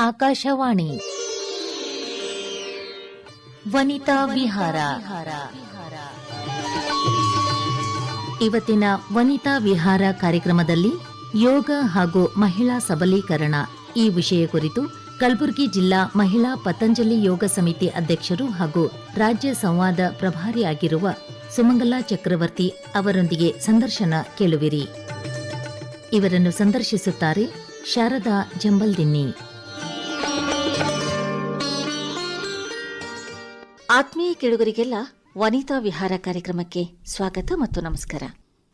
ಆಕಾಶವಾಣಿ. ವನಿತಾ ವಿಹಾರ. ಇವತ್ತಿನ ವನಿತಾ ವಿಹಾರ ಕಾರ್ಯಕ್ರಮದಲ್ಲಿ ಯೋಗ ಹಾಗೂ ಮಹಿಳಾ ಸಬಲೀಕರಣ ಈ ವಿಷಯ ಕುರಿತು ಕಲಬುರಗಿ ಜಿಲ್ಲಾ ಮಹಿಳಾ ಪತಂಜಲಿ ಯೋಗ ಸಮಿತಿ ಅಧ್ಯಕ್ಷರು ಹಾಗೂ ರಾಜ್ಯ ಸಂವಾದ ಪ್ರಭಾರಿಯಾಗಿರುವ ಸುಮಂಗಲಾ ಚಕ್ರವರ್ತಿ ಅವರೊಂದಿಗೆ ಸಂದರ್ಶನ ಕೇಳುವಿರಿ. ಇವರನ್ನು ಸಂದರ್ಶಿಸುತ್ತಾರೆ ಶಾರದಾ ಜಂಬಲ್ದಿನ್ನಿ. ಆತ್ಮೀಯ ಕೇಳುಗರಿಗೆಲ್ಲ ವನಿತಾ ವಿಹಾರ ಕಾರ್ಯಕ್ರಮಕ್ಕೆ ಸ್ವಾಗತ ಮತ್ತು ನಮಸ್ಕಾರ.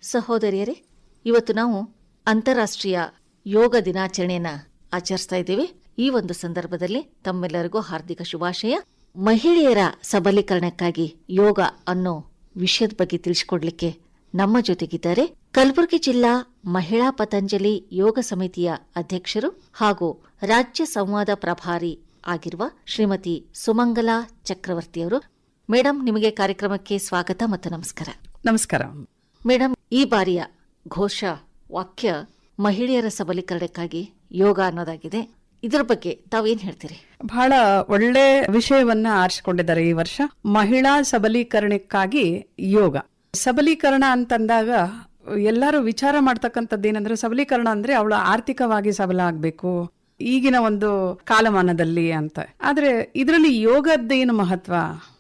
ಸಹೋದರಿಯರೇ, ಇವತ್ತು ನಾವು ಅಂತಾರಾಷ್ಟ್ರೀಯ ಯೋಗ ದಿನಾಚರಣೆಯನ್ನ ಆಚರಿಸ್ತಾ ಇದ್ದೇವೆ. ಈ ಒಂದು ಸಂದರ್ಭದಲ್ಲಿ ತಮ್ಮೆಲ್ಲರಿಗೂ ಹಾರ್ದಿಕ ಶುಭಾಶಯ. ಮಹಿಳೆಯರ ಸಬಲೀಕರಣಕ್ಕಾಗಿ ಯೋಗ ಅನ್ನೋ ವಿಷಯದ ಬಗ್ಗೆ ತಿಳಿಸಿಕೊಡ್ಲಿಕ್ಕೆ ನಮ್ಮ ಜೊತೆಗಿದ್ದಾರೆ. ಕಲಬುರಗಿ ಜಿಲ್ಲಾ ಮಹಿಳಾ ಪತಂಜಲಿ ಯೋಗ ಸಮಿತಿಯ ಅಧ್ಯಕ್ಷರು ಹಾಗೂ ರಾಜ್ಯ ಸಂವಾದ ಪ್ರಭಾರಿ ಆಗಿರುವ ಶ್ರೀಮತಿ ಸುಮಂಗಲಾ ಚಕ್ರವರ್ತಿಯವರು. ಮೇಡಮ್ ನಿಮಗೆ ಕಾರ್ಯಕ್ರಮಕ್ಕೆ ಸ್ವಾಗತ ಮತ್ತು ನಮಸ್ಕಾರ. ನಮಸ್ಕಾರ. ಮೇಡಮ್ ಈ ಬಾರಿಯ ಘೋಷ ವಾಕ್ಯ ಮಹಿಳೆಯರ ಸಬಲೀಕರಣಕ್ಕಾಗಿ ಯೋಗ ಅನ್ನೋದಾಗಿದೆ. ಇದರ ಬಗ್ಗೆ ತಾವೇನ್ ಹೇಳ್ತೀರಿ? ಬಹಳ ಒಳ್ಳೆ ವಿಷಯವನ್ನ ಆರಿಸಿಕೊಂಡಿದ್ದಾರೆ ಈ ವರ್ಷ. ಮಹಿಳಾ ಸಬಲೀಕರಣಕ್ಕಾಗಿ ಯೋಗ. ಸಬಲೀಕರಣ ಅಂತಂದಾಗ ಎಲ್ಲರೂ ವಿಚಾರ ಮಾಡ್ತಕ್ಕಂಥದ್ದು ಏನಂದ್ರೆ ಸಬಲೀಕರಣ ಅಂದ್ರೆ ಅವಳು ಆರ್ಥಿಕವಾಗಿ ಸಬಲ ಆಗ್ಬೇಕು. ಈಗಿನ ಒಂದು ಕಾಲಮಾನದಲ್ಲಿ ಅಂತ. ಆದ್ರೆ ಇದರಲ್ಲಿ ಯೋಗದ್ದೇನು ಮಹತ್ವ?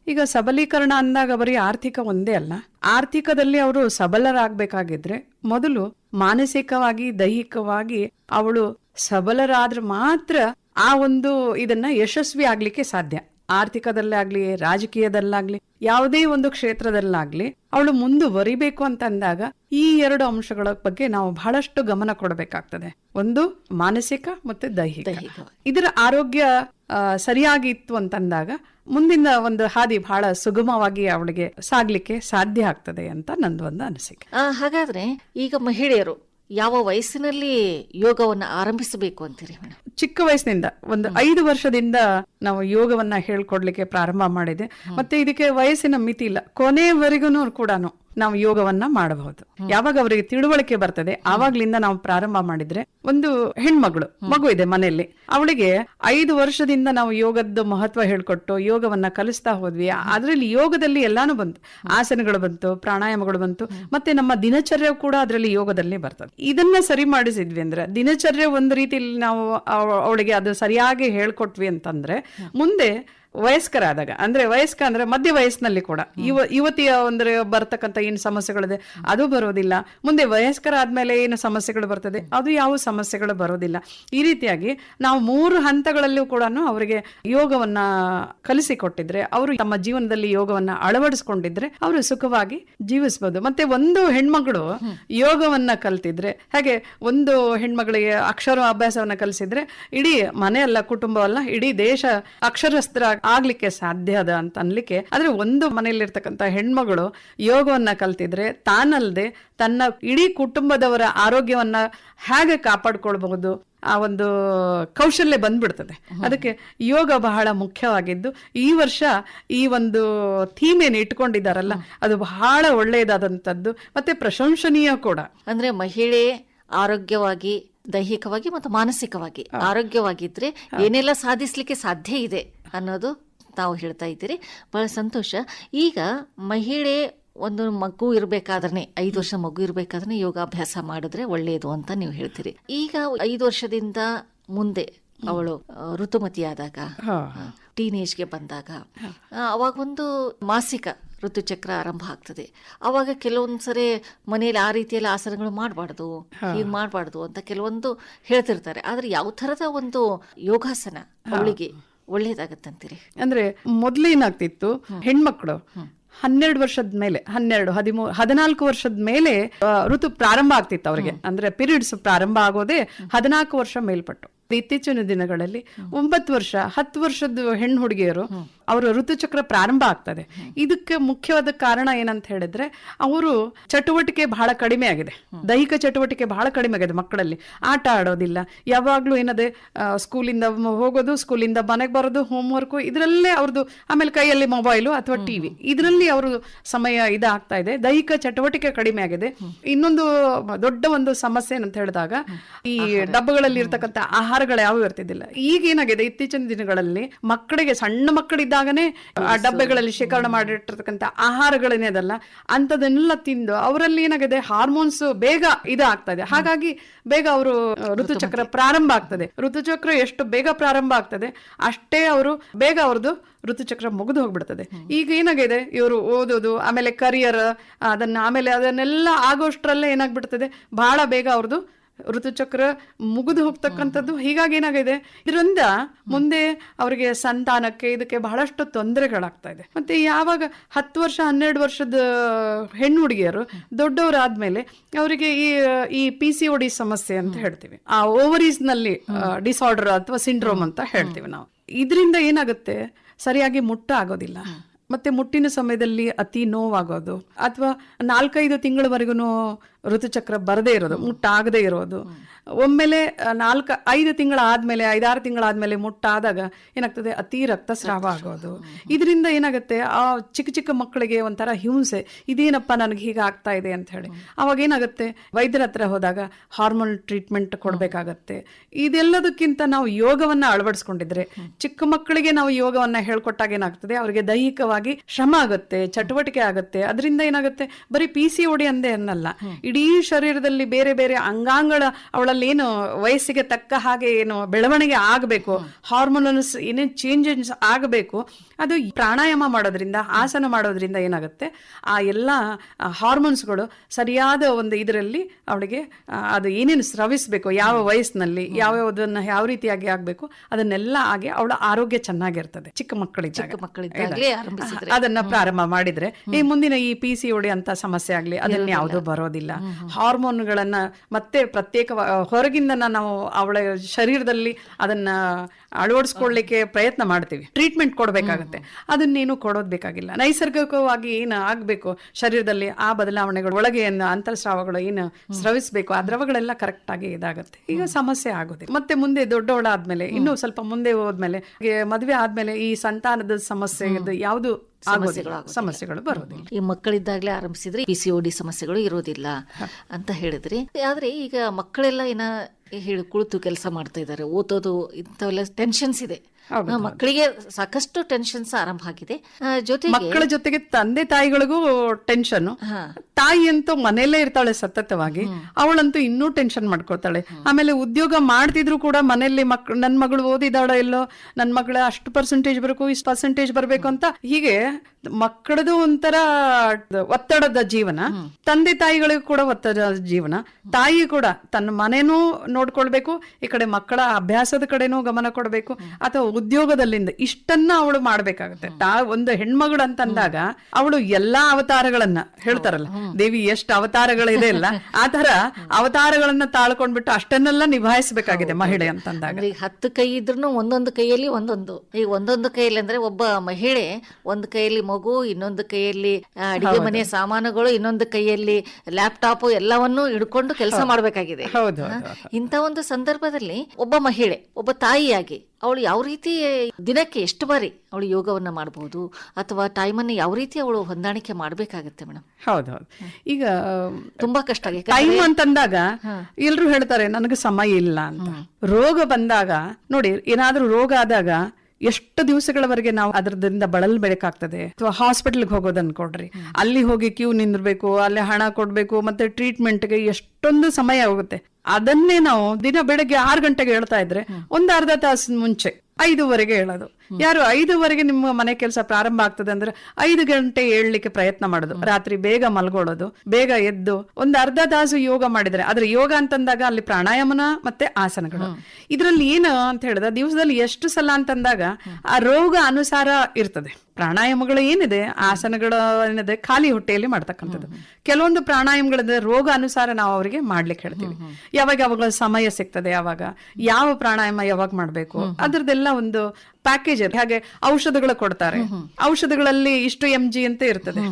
ಈಗ ಸಬಲೀಕರಣ ಅಂದಾಗ ಬರೀ ಆರ್ಥಿಕ ಒಂದೇ ಅಲ್ಲ. ಆರ್ಥಿಕದಲ್ಲಿ ಅವರು ಸಬಲರಾಗಬೇಕಾಗಿದ್ರೆ ಮೊದಲು ಮಾನಸಿಕವಾಗಿ, ದೈಹಿಕವಾಗಿ ಅವಳು ಸಬಲರಾದ್ರೆ ಮಾತ್ರ ಆ ಒಂದು ಇದನ್ನ ಯಶಸ್ವಿ ಆಗ್ಲಿಕ್ಕೆ ಸಾಧ್ಯ. ಆರ್ಥಿಕದಲ್ಲಾಗ್ಲಿ ರಾಜಕೀಯದಲ್ಲಾಗ್ಲಿ ಯಾವುದೇ ಒಂದು ಕ್ಷೇತ್ರದಲ್ಲಾಗ್ಲಿ ಅವಳು ಮುಂದುವರಿಬೇಕು ಅಂತ ಅಂದಾಗ ಈ ಎರಡು ಅಂಶಗಳ ಬಗ್ಗೆ ನಾವು ಬಹಳಷ್ಟು ಗಮನ ಕೊಡಬೇಕಾಗ್ತದೆ. ಒಂದು ಮಾನಸಿಕ ಮತ್ತೆ ದೈಹಿಕ. ದೈಹಿಕ. ಇದರ ಆರೋಗ್ಯ ಸರಿಯಾಗಿ ಇತ್ತು ಅಂತಂದಾಗ ಮುಂದಿನ ಒಂದು ಹಾದಿ ಬಹಳ ಸುಗಮವಾಗಿ ಅವಳಿಗೆ ಸಾಗ್ಲಿಕ್ಕೆ ಸಾಧ್ಯ ಆಗ್ತದೆ ಅಂತ ನಂದು ಒಂದು ಅನಿಸಿಕೆ. ಹಾಗಾದ್ರೆ ಈಗ ಮಹಿಳೆಯರು ಯಾವ ವಯಸ್ಸಿನಲ್ಲಿ ಯೋಗವನ್ನ ಆರಂಭಿಸಬೇಕು ಅಂತೀರಿ ಮೇಡಮ್ ಚಿಕ್ಕ ವಯಸ್ಸಿನಿಂದ ಒಂದು ಐದು ವರ್ಷದಿಂದ ನಾವು ಯೋಗವನ್ನ ಹೇಳ್ಕೊಡ್ಲಿಕ್ಕೆ ಪ್ರಾರಂಭ ಮಾಡಿದೆ. ಮತ್ತೆ ಇದಕ್ಕೆ ವಯಸ್ಸಿನ ಮಿತಿ ಇಲ್ಲ. ಕೊನೆಯವರೆಗೂ ಕೂಡ ನಾವು ಯೋಗವನ್ನ ಮಾಡಬಹುದು. ಯಾವಾಗ ಅವರಿಗೆ ತಿಳುವಳಿಕೆ ಬರ್ತದೆ ಆವಾಗ್ಲಿಂದ ನಾವು ಪ್ರಾರಂಭ ಮಾಡಿದ್ರೆ ಒಂದು ಹೆಣ್ಮಗಳು ಮಗು ಇದೆ ಮನೆಯಲ್ಲಿ ಅವಳಿಗೆ ಐದು ವರ್ಷದಿಂದ ನಾವು ಯೋಗದ ಮಹತ್ವ ಹೇಳ್ಕೊಟ್ಟು ಯೋಗವನ್ನ ಕಲಿಸ್ತಾ ಹೋದ್ವಿ. ಅದರಲ್ಲಿ ಯೋಗದಲ್ಲಿ ಎಲ್ಲಾನು ಬಂತು. ಆಸನಗಳು ಬಂತು ಪ್ರಾಣಾಯಾಮಗಳು ಬಂತು ಮತ್ತೆ ನಮ್ಮ ದಿನಚರ್ಯ ಕೂಡ ಅದರಲ್ಲಿ ಯೋಗದಲ್ಲಿ ಬರ್ತದೆ. ಇದನ್ನ ಸರಿ ಮಾಡಿಸಿದ್ವಿ ಅಂದ್ರೆ ದಿನಚರ್ಯ ಒಂದು ರೀತಿಯಲ್ಲಿ ನಾವು ಅವಳಿಗೆ ಅದು ಸರಿಯಾಗಿ ಹೇಳ್ಕೊಟ್ವಿ ಅಂತಂದ್ರೆ ಮುಂದೆ ವಯಸ್ಕರಾದಾಗ ಅಂದ್ರೆ ವಯಸ್ಕ ಅಂದ್ರೆ ಮಧ್ಯ ವಯಸ್ಸಿನಲ್ಲಿ ಕೂಡ. ಯುವ ಯುವತಿಯ ಅಂದ್ರೆ ಬರ್ತಕ್ಕಂಥ ಏನು ಸಮಸ್ಯೆಗಳಿದೆ ಅದು ಬರೋದಿಲ್ಲ. ಮುಂದೆ ವಯಸ್ಕರಾದ್ಮೇಲೆ ಏನು ಸಮಸ್ಯೆಗಳು ಬರ್ತದೆ ಅದು ಯಾವ ಸಮಸ್ಯೆಗಳು ಬರೋದಿಲ್ಲ. ಈ ರೀತಿಯಾಗಿ ನಾವು ಮೂರು ಹಂತಗಳಲ್ಲೂ ಕೂಡ ಅವರಿಗೆ ಯೋಗವನ್ನ ಕಲಿಸಿಕೊಟ್ಟಿದ್ರೆ ಅವರು ತಮ್ಮ ಜೀವನದಲ್ಲಿ ಯೋಗವನ್ನ ಅಳವಡಿಸ್ಕೊಂಡಿದ್ರೆ ಅವರು ಸುಖವಾಗಿ ಜೀವಿಸಬಹುದು ಮತ್ತೆ ಒಂದು ಹೆಣ್ಮಗಳು ಯೋಗವನ್ನ ಕಲ್ತಿದ್ರೆ ಹಾಗೆ ಒಂದು ಹೆಣ್ಮಗಳಿಗೆ ಅಕ್ಷರ ಅಭ್ಯಾಸವನ್ನ ಕಲಿಸಿದ್ರೆ ಇಡೀ ಮನೆಯಲ್ಲ ಕುಟುಂಬವಲ್ಲ ಕುಟುಂಬ ಅಲ್ಲ ಇಡೀ ದೇಶ ಅಕ್ಷರಸ್ತ್ರ ಆಗ್ಲಿಕ್ಕೆ ಸಾಧ್ಯ ಅದ ಅಂತ ಅನ್ಲಿಕ್ಕೆ ಆದ್ರೆ ಒಂದು ಮನೆಯಲ್ಲಿರ್ತಕ್ಕಂಥ ಹೆಣ್ಮಗಳು ಯೋಗವನ್ನ ಕಲ್ತಿದ್ರೆ ತಾನಲ್ಲದೆ ತನ್ನ ಇಡೀ ಕುಟುಂಬದವರ ಆರೋಗ್ಯವನ್ನ ಹೇಗೆ ಕಾಪಾಡ್ಕೊಳ್ಬಹುದು ಆ ಒಂದು ಕೌಶಲ್ಯ ಬಂದ್ಬಿಡ್ತದೆ. ಅದಕ್ಕೆ ಯೋಗ ಬಹಳ ಮುಖ್ಯವಾಗಿದ್ದು ಈ ವರ್ಷ ಈ ಒಂದು ಥೀಮ್ ಏನು ಇಟ್ಕೊಂಡಿದ್ದಾರಲ್ಲ ಅದು ಬಹಳ ಒಳ್ಳೆಯದಾದಂಥದ್ದು ಮತ್ತೆ ಪ್ರಶಂಸನೀಯ ಕೂಡ. ಅಂದ್ರೆ ಮಹಿಳೆ ಆರೋಗ್ಯವಾಗಿ ದೈಹಿಕವಾಗಿ ಮತ್ತು ಮಾನಸಿಕವಾಗಿ ಆರೋಗ್ಯವಾಗಿದ್ರೆ ಏನೆಲ್ಲ ಸಾಧಿಸ್ಲಿಕ್ಕೆ ಸಾಧ್ಯ ಇದೆ? ಅನ್ನೋದು ತಾವು ಹೇಳ್ತಾ ಇದ್ದೀರಿ. ಬಹಳ ಸಂತೋಷ. ಈಗ ಮಹಿಳೆ ಒಂದು ಮಗು ಇರಬೇಕಾದ್ರೆ ಐದು ವರ್ಷ ಮಗು ಇರಬೇಕಾದ್ರೆ ಯೋಗಾಭ್ಯಾಸ ಮಾಡಿದ್ರೆ ಒಳ್ಳೆಯದು ಅಂತ ನೀವು ಹೇಳ್ತೀರಿ. ಈಗ ಐದು ವರ್ಷದಿಂದ ಮುಂದೆ ಅವಳು ಋತುಮತಿಯಾದಾಗ ಟೀನೇಜ್ ಟೀನೇಜ್ಗೆ ಬಂದಾಗ ಅವಾಗ ಒಂದು ಮಾಸಿಕ ಋತುಚಕ್ರ ಆರಂಭ ಆಗ್ತದೆ. ಅವಾಗ ಕೆಲವೊಂದ್ಸರಿ ಮನೆಯಲ್ಲಿ ಆ ರೀತಿಯಲ್ಲಿ ಆಸನಗಳು ಮಾಡಬಾರ್ದು ಹೀಗೆ ಮಾಡಬಾರ್ದು ಅಂತ ಕೆಲವೊಂದು ಹೇಳ್ತಿರ್ತಾರೆ. ಆದ್ರೆ ಯಾವ ಥರದ ಒಂದು ಯೋಗಾಸನ ಅವಳಿಗೆ ಒಳ್ಳೇದಾಗತ್ತಂತೀರಿ. ಅಂದ್ರೆ ಮೊದ್ಲು ಏನಾಗ್ತಿತ್ತು ಹೆಣ್ಮಕ್ಳು ಹನ್ನೆರಡು ವರ್ಷದ ಮೇಲೆ ಹನ್ನೆರಡು ಹದಿಮೂರು ಹದಿನಾಲ್ಕು ವರ್ಷದ ಮೇಲೆ ಋತು ಪ್ರಾರಂಭ ಆಗ್ತಿತ್ತು ಅವ್ರಿಗೆ. ಅಂದ್ರೆ ಪೀರಿಯಡ್ಸ್ ಪ್ರಾರಂಭ ಆಗೋದೇ ಹದಿನಾಲ್ಕು ವರ್ಷ ಮೇಲ್ಪಟ್ಟು. ಇತ್ತೀಚಿನ ದಿನಗಳಲ್ಲಿ ಒಂಬತ್ತು ವರ್ಷ ಹತ್ತು ವರ್ಷದ ಹೆಣ್ಣು ಹುಡುಗಿಯರು ಅವರ ಋತುಚಕ್ರ ಪ್ರಾರಂಭ ಆಗ್ತದೆ. ಇದಕ್ಕೆ ಮುಖ್ಯವಾದ ಕಾರಣ ಏನಂತ ಹೇಳಿದ್ರೆ ಅವರು ಚಟುವಟಿಕೆ ಬಹಳ ಕಡಿಮೆ ಆಗಿದೆ. ದೈಹಿಕ ಚಟುವಟಿಕೆ ಬಹಳ ಕಡಿಮೆ ಆಗಿದೆ ಮಕ್ಕಳಲ್ಲಿ. ಆಟ ಆಡೋದಿಲ್ಲ. ಯಾವಾಗಲೂ ಏನದೆ ಸ್ಕೂಲಿಂದ ಹೋಗೋದು ಸ್ಕೂಲಿಂದ ಮನೆಗೆ ಬರೋದು ಹೋಮ್ವರ್ಕು ಇದರಲ್ಲೇ ಅವ್ರದ್ದು ಆಮೇಲೆ ಕೈಯಲ್ಲಿ ಮೊಬೈಲು ಅಥವಾ ಟಿವಿ. ಇದರಲ್ಲಿ ಅವರು ಸಮಯ ಇದಾಗ್ತಾ ಇದೆ. ದೈಹಿಕ ಚಟುವಟಿಕೆ ಕಡಿಮೆ ಆಗಿದೆ. ಇನ್ನೊಂದು ದೊಡ್ಡ ಒಂದು ಸಮಸ್ಯೆ ಏನಂತ ಹೇಳಿದಾಗ ಈ ಡಬ್ಬಗಳಲ್ಲಿ ಇರ್ತಕ್ಕಂಥ ಆಹಾರ ಆಹಾರಗಳು ಯಾವ ಇರ್ತಿದ್ದಿಲ್ಲ. ಈಗ ಏನಾಗಿದೆ? ಇತ್ತೀಚಿನ ದಿನಗಳಲ್ಲಿ ಮಕ್ಕಳಿಗೆ ಸಣ್ಣ ಮಕ್ಕಳಿದ್ದಾಗನೆ ಆ ಡಬ್ಬೆಗಳಲ್ಲಿ ಶೇಖರಣೆ ಮಾಡಿಟ್ಟಿರ್ತಕ್ಕಂಥ ಆಹಾರಗಳೇನೇದಲ್ಲ ಅಂಥದನ್ನೆಲ್ಲ ತಿಂದು ಅವರಲ್ಲಿ ಏನಾಗಿದೆ? ಹಾರ್ಮೋನ್ಸ್ ಬೇಗ ಇದಾಗ್ತಾ ಇದೆ ಹಾಗಾಗಿ ಬೇಗ ಅವರು ಋತುಚಕ್ರ ಪ್ರಾರಂಭ ಆಗ್ತದೆ. ಋತುಚಕ್ರ ಎಷ್ಟು ಬೇಗ ಪ್ರಾರಂಭ ಆಗ್ತದೆ ಅಷ್ಟೇ ಅವರು ಬೇಗ ಅವ್ರದ್ದು ಋತುಚಕ್ರ ಮುಗಿದು ಹೋಗ್ಬಿಡ್ತದೆ. ಈಗ ಏನಾಗಿದೆ? ಇವರು ಓದೋದು ಆಮೇಲೆ ಕರಿಯರ್ ಅದನ್ನ ಆಮೇಲೆ ಅದನ್ನೆಲ್ಲ ಆಗೋಷ್ಟರಲ್ಲೇ ಏನಾಗ್ಬಿಡ್ತದೆ? ಬಹಳ ಬೇಗ ಅವ್ರದ್ದು ಋತುಚಕ್ರ ಮುಗಿದು ಹೋಗ್ತಕ್ಕಂಥದ್ದು ಹೀಗಾಗಿ ಏನಾಗಿದೆ? ಇದರಿಂದ ಮುಂದೆ ಅವರಿಗೆ ಸಂತಾನಕ್ಕೆ ಇದಕ್ಕೆ ಬಹಳಷ್ಟು ತೊಂದರೆಗಳಾಗ್ತಾ ಇದೆ. ಮತ್ತೆ ಯಾವಾಗ ಹತ್ತು ವರ್ಷ ಹನ್ನೆರಡು ವರ್ಷದ ಹೆಣ್ಣು ಹುಡುಗಿಯರು ದೊಡ್ಡವರಾದ್ಮೇಲೆ ಅವರಿಗೆ ಈ ಈ ಪಿ ಸಿ ಒಡಿ ಸಮಸ್ಯೆ ಅಂತ ಹೇಳ್ತೀವಿ. ಆ ಓವರೀಸ್ನಲ್ಲಿ ಡಿಸಾರ್ಡರ್ ಅಥವಾ ಸಿಂಡ್ರೋಮ್ ಅಂತ ಹೇಳ್ತೀವಿ ನಾವು. ಇದರಿಂದ ಏನಾಗುತ್ತೆ? ಸರಿಯಾಗಿ ಮುಟ್ಟ ಆಗೋದಿಲ್ಲ ಮತ್ತೆ ಮುಟ್ಟಿನ ಸಮಯದಲ್ಲಿ ಅತಿ ನೋವಾಗೋದು. ಅಥವಾ ನಾಲ್ಕೈದು ತಿಂಗಳವರೆಗೂ ಋತುಚಕ್ರ ಬರದೇ ಇರೋದು ಮುಟ್ಟಾಗದೇ ಇರೋದು. ಒಮ್ಮೆಲೆ ನಾಲ್ಕು ಐದು ತಿಂಗಳ ಆದ್ಮೇಲೆ ಐದಾರು ತಿಂಗಳಾದ್ಮೇಲೆ ಮುಟ್ಟಾದಾಗ ಏನಾಗ್ತದೆ? ಅತಿ ರಕ್ತಸ್ರಾವ ಆಗೋದು. ಇದರಿಂದ ಏನಾಗುತ್ತೆ? ಆ ಚಿಕ್ಕ ಚಿಕ್ಕ ಮಕ್ಕಳಿಗೆ ಒಂಥರ ಹಿಂಸೆ. ಇದೇನಪ್ಪ ನನಗೆ ಹೀಗೆ ಆಗ್ತಾ ಇದೆ ಅಂತ ಹೇಳಿ. ಅವಾಗ ಏನಾಗುತ್ತೆ? ವೈದ್ಯರ ಹತ್ರ ಹೋದಾಗ ಹಾರ್ಮೋನ್ ಟ್ರೀಟ್ಮೆಂಟ್ ಕೊಡಬೇಕಾಗತ್ತೆ. ಇದೆಲ್ಲದಕ್ಕಿಂತ ನಾವು ಯೋಗವನ್ನ ಅಳವಡಿಸ್ಕೊಂಡಿದ್ರೆ ಚಿಕ್ಕ ಮಕ್ಕಳಿಗೆ ನಾವು ಯೋಗವನ್ನ ಹೇಳ್ಕೊಟ್ಟಾಗ ಏನಾಗ್ತದೆ? ಅವರಿಗೆ ದೈಹಿಕವಾಗಿ ಶ್ರಮ ಆಗುತ್ತೆ ಚಟುವಟಿಕೆ ಆಗುತ್ತೆ. ಅದರಿಂದ ಏನಾಗುತ್ತೆ? ಬರೀ ಪಿ ಸಿ ಒಡಿ ಅಂದೇ ಅನ್ನಲ್ಲ. ಇಡೀ ಶರೀರದಲ್ಲಿ ಬೇರೆ ಬೇರೆ ಅಂಗಾಂಗಳ ಅವಳಲ್ಲಿ ಏನು ವಯಸ್ಸಿಗೆ ತಕ್ಕ ಹಾಗೆ ಏನು ಬೆಳವಣಿಗೆ ಆಗಬೇಕು ಹಾರ್ಮೋನ್ ಏನೇನು ಚೇಂಜಸ್ ಆಗಬೇಕು ಅದು ಪ್ರಾಣಾಯಾಮ ಮಾಡೋದ್ರಿಂದ ಆಸನ ಮಾಡೋದ್ರಿಂದ ಏನಾಗುತ್ತೆ? ಆ ಎಲ್ಲ ಹಾರ್ಮೋನ್ಸ್ಗಳು ಸರಿಯಾದ ಒಂದು ಇದರಲ್ಲಿ ಅವಳಿಗೆ ಅದು ಏನೇನು ಸ್ರವಿಸಬೇಕು ಯಾವ ವಯಸ್ಸಿನಲ್ಲಿ ಯಾವ್ಯಾವುದನ್ನು ಯಾವ ರೀತಿಯಾಗಿ ಆಗಬೇಕು ಅದನ್ನೆಲ್ಲ ಆಗಿ ಅವಳ ಆರೋಗ್ಯ ಚೆನ್ನಾಗಿರ್ತದೆ ಚಿಕ್ಕ ಮಕ್ಕಳಿಗೆ ಚಿಕ್ಕ ಮಕ್ಕಳಿದ್ದಾಗಲೇ ಆರಂಭಿಸಿದ್ರೆ. ಅದನ್ನ ಪ್ರಾರಂಭ ಮಾಡಿದ್ರೆ ಈ ಮುಂದಿನ ಈ ಪಿ ಸಿ ಒಡಿ ಅಂತ ಸಮಸ್ಯೆ ಆಗಲಿ ಅದನ್ನ ಯಾವುದು ಬರೋದಿಲ್ಲ. ಹಾರ್ಮೋನ್ಗಳನ್ನ ಮತ್ತೆ ಪ್ರತ್ಯೇಕ ಹೊರಗಿಂದ ನಾವು ಅವಳ ಶರೀರದಲ್ಲಿ ಅದನ್ನ ಅಳವಡಿಸ್ಕೊಳ್ಳಿಕ್ಕೆ ಪ್ರಯತ್ನ ಮಾಡ್ತೀವಿ. ಟ್ರೀಟ್ಮೆಂಟ್ ಕೊಡ್ಬೇಕಾಗತ್ತೆ. ಅದನ್ನೇನು ಕೊಡೋದು ಬೇಕಾಗಿಲ್ಲ. ನೈಸರ್ಗಿಕವಾಗಿ ಏನು ಆಗಬೇಕು? ಶರೀರದಲ್ಲಿ ಆ ಬದಲಾವಣೆಗಳು ಒಳಗೆ ಏನು ಅಂತರಸ್ರಾವಗಳು ಏನು ಸ್ರವಿಸಬೇಕು? ಆ ದ್ರವಗಳೆಲ್ಲ ಕರೆಕ್ಟಾಗಿ ಇದಾಗುತ್ತೆ. ಈಗ ಸಮಸ್ಯೆ ಆಗುತ್ತೆ ಮತ್ತೆ ಮುಂದೆ ದೊಡ್ಡವಳಾದ್ಮೇಲೆ ಇನ್ನೂ ಸ್ವಲ್ಪ ಮುಂದೆ ಹೋದ್ಮೇಲೆ ಮದುವೆ ಆದ್ಮೇಲೆ ಈ ಸಂತಾನದ ಸಮಸ್ಯೆ ಯಾವುದು ಆಗೋದಿಲ್ಲ ಸಮಸ್ಯೆಗಳು ಬರೋದಿಲ್ಲ ಈ ಮಕ್ಕಳಿದ್ದಾಗಲೇ ಆರಂಭಿಸಿದ್ರೆ ಪಿ ಸಿ ಡಿ ಸಮಸ್ಯೆಗಳು ಇರೋದಿಲ್ಲ ಅಂತ ಹೇಳಿದ್ರಿ. ಆದ್ರೆ ಈಗ ಮಕ್ಕಳೆಲ್ಲ ಏನ ಹೇಳಿ ಕುಳಿತು ಕೆಲಸ ಮಾಡ್ತಾ ಇದ್ದಾರೆ ಓದೋದು ಇಂಥವೆಲ್ಲ ಟೆನ್ಷನ್ಸ್ ಇದೆ. ಮಕ್ಕಳಿಗೆ ಸಾಕಷ್ಟು ಟೆನ್ಷನ್ಸ್ ಆರಂಭ ಆಗಿದೆ. ಜೊತೆ ಮಕ್ಕಳ ಜೊತೆಗೆ ತಂದೆ ತಾಯಿಗಳಿಗೂ ಟೆನ್ಷನ್ ತಾಯಿ ಅಂತೂ ಮನೆಯಲ್ಲೇ ಇರ್ತಾಳೆ ಸತತವಾಗಿ. ಅವಳಂತೂ ಇನ್ನೂ ಟೆನ್ಷನ್ ಮಾಡ್ಕೊಳ್ತಾಳೆ. ಆಮೇಲೆ ಉದ್ಯೋಗ ಮಾಡ್ತಿದ್ರು ಕೂಡ ಮನೆಯಲ್ಲಿ ಮಕ್ ನನ್ ಮಗಳು ಓದಿದಾಳ ಇಲ್ಲೋ ನನ್ ಮಗಳ ಅಷ್ಟು ಪರ್ಸೆಂಟೇಜ್ ಬರಬೇಕು ಇಷ್ಟು ಪರ್ಸೆಂಟೇಜ್ ಬರಬೇಕು ಅಂತ ಹೀಗೆ ಮಕ್ಕಳದು ಒಂಥರ ಒತ್ತಡದ ಜೀವನ ತಂದೆ ತಾಯಿಗಳಿಗೂ ಕೂಡ ಒತ್ತಡದ ಜೀವನ ತಾಯಿ ಕೂಡ ತನ್ನ ಮನೆನೂ ನೋಡ್ಕೊಳ್ಬೇಕು ಈ ಕಡೆ ಮಕ್ಕಳ ಅಭ್ಯಾಸದ ಕಡೆನೂ ಗಮನ ಕೊಡಬೇಕು ಅಥವಾ ಉದ್ಯೋಗದಲ್ಲಿಂದ ಇಷ್ಟನ್ನ ಅವಳು ಮಾಡ್ಬೇಕಾಗತ್ತೆ. ತಾ ಒಂದು ಹೆಣ್ಮಗಳು ಅಂತಂದಾಗ ಅವಳು ಎಲ್ಲಾ ಅವತಾರಗಳನ್ನ ಹೇಳ್ತಾರಲ್ಲ ದೇವಿ ಎಷ್ಟು ಅವತಾರಗಳಿದೆ ಇಲ್ಲ. ಆ ತರ ಅವತಾರಗಳನ್ನ ತಾಳ್ಕೊಂಡ್ಬಿಟ್ಟು ಅಷ್ಟನ್ನೆಲ್ಲ ನಿಭಾಯಿಸಬೇಕಾಗಿದೆ ಮಹಿಳೆ ಅಂತಂದಾಗ. ಈಗ ಹತ್ತು ಕೈ ಇದ್ರೂ ಒಂದೊಂದು ಕೈಯಲ್ಲಿ ಒಂದೊಂದು. ಈಗ ಒಂದೊಂದು ಕೈಯಲ್ಲಿ ಅಂದ್ರೆ ಒಬ್ಬ ಮಹಿಳೆ ಒಂದು ಕೈಯಲ್ಲಿ ಮಗು ಇನ್ನೊಂದು ಕೈಯಲ್ಲಿ ಅಡಿಗೆ ಮನೆ ಸಾಮಾನುಗಳು ಇನ್ನೊಂದು ಕೈಯಲ್ಲಿ ಲ್ಯಾಪ್ಟಾಪ್ ಎಲ್ಲವನ್ನೂ ಹಿಡ್ಕೊಂಡು ಕೆಲಸ ಮಾಡಬೇಕಾಗಿದೆ. ಹೌದು. ಇಂಥ ಒಂದು ಸಂದರ್ಭದಲ್ಲಿ ಒಬ್ಬ ಮಹಿಳೆ ಒಬ್ಬ ತಾಯಿಯಾಗಿ ಅವಳು ಯಾವ ರೀತಿ ದಿನಕ್ಕೆ ಎಷ್ಟು ಬಾರಿ ಅವಳು ಯೋಗವನ್ನ ಮಾಡಬಹುದು ಅಥವಾ ಟೈಮನ್ನು ಯಾವ ರೀತಿ ಅವಳು ಹೊಂದಾಣಿಕೆ ಮಾಡಬೇಕಾಗುತ್ತೆ ಮೇಡಮ್ ಹೌದೌದು ಈಗ ತುಂಬಾ ಕಷ್ಟ ಟೈಮ್ ಅಂತಂದಾಗ ಎಲ್ರು ಹೇಳ್ತಾರೆ ನನಗೆ ಸಮಯ ಇಲ್ಲ ಅಂತ. ರೋಗ ಬಂದಾಗ ನೋಡಿ ಏನಾದ್ರೂ ರೋಗ ಆದಾಗ ಎಷ್ಟು ದಿವಸಗಳವರೆಗೆ ನಾವು ಅದರದಿಂದ ಬಳಲ್ಬೇಕಾಗ್ತದೆ ಅಥವಾ ಹಾಸ್ಪಿಟಲ್ಗೆ ಹೋಗೋದು ಅನ್ಕೊಡ್ರಿ. ಅಲ್ಲಿ ಹೋಗಿ ಕ್ಯೂ ನಿಂದಿರ್ಬೇಕು ಅಲ್ಲಿ ಹಣ ಕೊಡ್ಬೇಕು ಮತ್ತೆ ಟ್ರೀಟ್ಮೆಂಟ್ಗೆ ಎಷ್ಟೊಂದು ಸಮಯ ಹೋಗುತ್ತೆ ಅದನ್ನೇ ನಾವು ದಿನ ಬೆಳಗ್ಗೆ ಆರು ಗಂಟೆಗೆ ಹೇಳ್ತಾ ಇದ್ರೆ ಒಂದ್ ಅರ್ಧ ತಾಸು ಮುಂಚೆ ಐದುವರೆಗೆ ಹೇಳೋದು. ಯಾರು ಐದುವರೆಗೆ ನಿಮ್ಮ ಮನೆ ಕೆಲಸ ಪ್ರಾರಂಭ ಆಗ್ತದೆ ಅಂದ್ರೆ ಐದು ಗಂಟೆ ಏಳ್ಲಿಕ್ಕೆ ಪ್ರಯತ್ನ ಮಾಡೋದು. ರಾತ್ರಿ ಬೇಗ ಮಲ್ಗೊಳ್ಳೋದು ಬೇಗ ಎದ್ದು ಒಂದು ಅರ್ಧ ತಾಸು ಯೋಗ ಮಾಡಿದ್ರೆ ಆದ್ರೆ ಯೋಗ ಅಂತಂದಾಗ ಅಲ್ಲಿ ಪ್ರಾಣಾಯಾಮನ ಮತ್ತೆ ಆಸನಗಳು. ಇದ್ರಲ್ಲಿ ಏನು ಅಂತ ಹೇಳಿದ್ರೆ ದಿವಸದಲ್ಲಿ ಎಷ್ಟು ಸಲ ಅಂತಂದಾಗ ಆ ರೋಗ ಅನುಸಾರ ಇರ್ತದೆ. ಪ್ರಾಣಾಯಾಮಗಳು ಏನಿದೆ ಆಸನಗಳು ಏನಿದೆ ಖಾಲಿ ಹೊಟ್ಟೆಯಲ್ಲಿ ಮಾಡ್ತಕ್ಕಂಥದ್ದು. ಕೆಲವೊಂದು ಪ್ರಾಣಾಯಾಮಗಳಿದೆ ರೋಗ ಅನುಸಾರ ನಾವು ಅವರಿಗೆ ಮಾಡ್ಲಿಕ್ಕೆ ಹೇಳ್ತೀವಿ. ಯಾವಾಗ ಯಾವಾಗ ಸಮಯ ಸಿಗ್ತದೆ ಯಾವಾಗ ಯಾವ ಪ್ರಾಣಾಯಾಮ ಯಾವಾಗ ಮಾಡ್ಬೇಕು ಅದ್ರದ್ದೆಲ್ಲ ಒಂದು ಪ್ಯಾಕೇಜ್ ಹಾಗೆ ಔಷಧಗಳು ಕೊಡ್ತಾರೆ. ಔಷಧಗಳಲ್ಲಿ ಇಷ್ಟು ಎಂ ಜಿ ಅಂತ ಇರ್ತದೆ.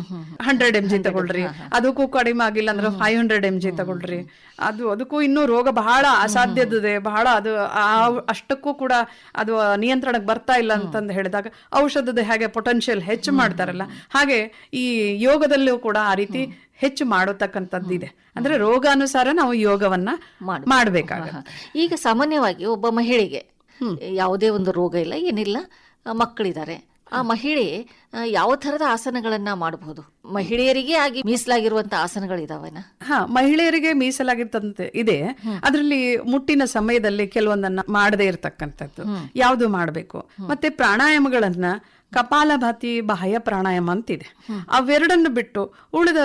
ಹಂಡ್ರೆಡ್ ಎಂ ಜಿ ತಗೊಳ್ರಿ. ಅದಕ್ಕೂ ಕಡಿಮೆ ಆಗಿಲ್ಲ ಅಂದ್ರೆ ಫೈವ್ ಹಂಡ್ರೆಡ್ ಎಂ ಜಿ ತಗೊಳ್ರಿ. ಅದು ಅದಕ್ಕೂ ಇನ್ನೂ ರೋಗ ಬಹಳ ಅಸಾಧ್ಯದಿದೆ ಬಹಳ ಅದು ಅಷ್ಟಕ್ಕೂ ಕೂಡ ಅದು ನಿಯಂತ್ರಣಕ್ಕೆ ಬರ್ತಾ ಇಲ್ಲ ಅಂತಂದು ಹೇಳಿದಾಗ ಔಷಧದ ಹಾಗೆ ಪೊಟೆನ್ಶಿಯಲ್ ಹೆಚ್ಚು ಮಾಡ್ತಾರಲ್ಲ. ಹಾಗೆ ಈ ಯೋಗದಲ್ಲೂ ಕೂಡ ಆ ರೀತಿ ಹೆಚ್ಚು ಮಾಡತಕ್ಕಂಥದ್ದಿದೆ ಅಂದ್ರೆ ರೋಗಾನುಸಾರ ನಾವು ಯೋಗವನ್ನ ಮಾಡಬೇಕಾಗ ಮಾಡಬೇಕಾಗುತ್ತೆ. ಈಗ ಸಾಮಾನ್ಯವಾಗಿ ಒಬ್ಬ ಮಹಿಳೆಗೆ ಯಾವುದೇ ಒಂದು ರೋಗ ಇಲ್ಲ ಏನಿಲ್ಲ ಮಕ್ಕಳಿದ್ದಾರೆ. ಆ ಮಹಿಳೆ ಯಾವ ಥರದ ಆಸನಗಳನ್ನು ಮಾಡಬಹುದು ಮಹಿಳೆಯರಿಗೆ ಆಗಿ ಮೀಸಲಾಗಿರುವಂತ ಆಸನಗಳಿದಾವನ? ಹಾ ಮಹಿಳೆಯರಿಗೆ ಮೀಸಲಾಗಿರ್ತಂತೆ ಇದೆ. ಅದರಲ್ಲಿ ಮುಟ್ಟಿನ ಸಮಯದಲ್ಲಿ ಕೆಲವೊಂದನ್ನ ಮಾಡದೇ ಇರತಕ್ಕಂಥದ್ದು. ಯಾವುದು ಮಾಡಬೇಕು? ಮತ್ತೆ ಪ್ರಾಣಾಯಾಮಗಳನ್ನ ಕಪಾಲಭಾತಿ ಬಾಹ್ಯ ಪ್ರಾಣಾಯಾಮ ಅಂತಿದೆ. ಅವೆರಡನ್ನು ಬಿಟ್ಟು ಉಳಿದ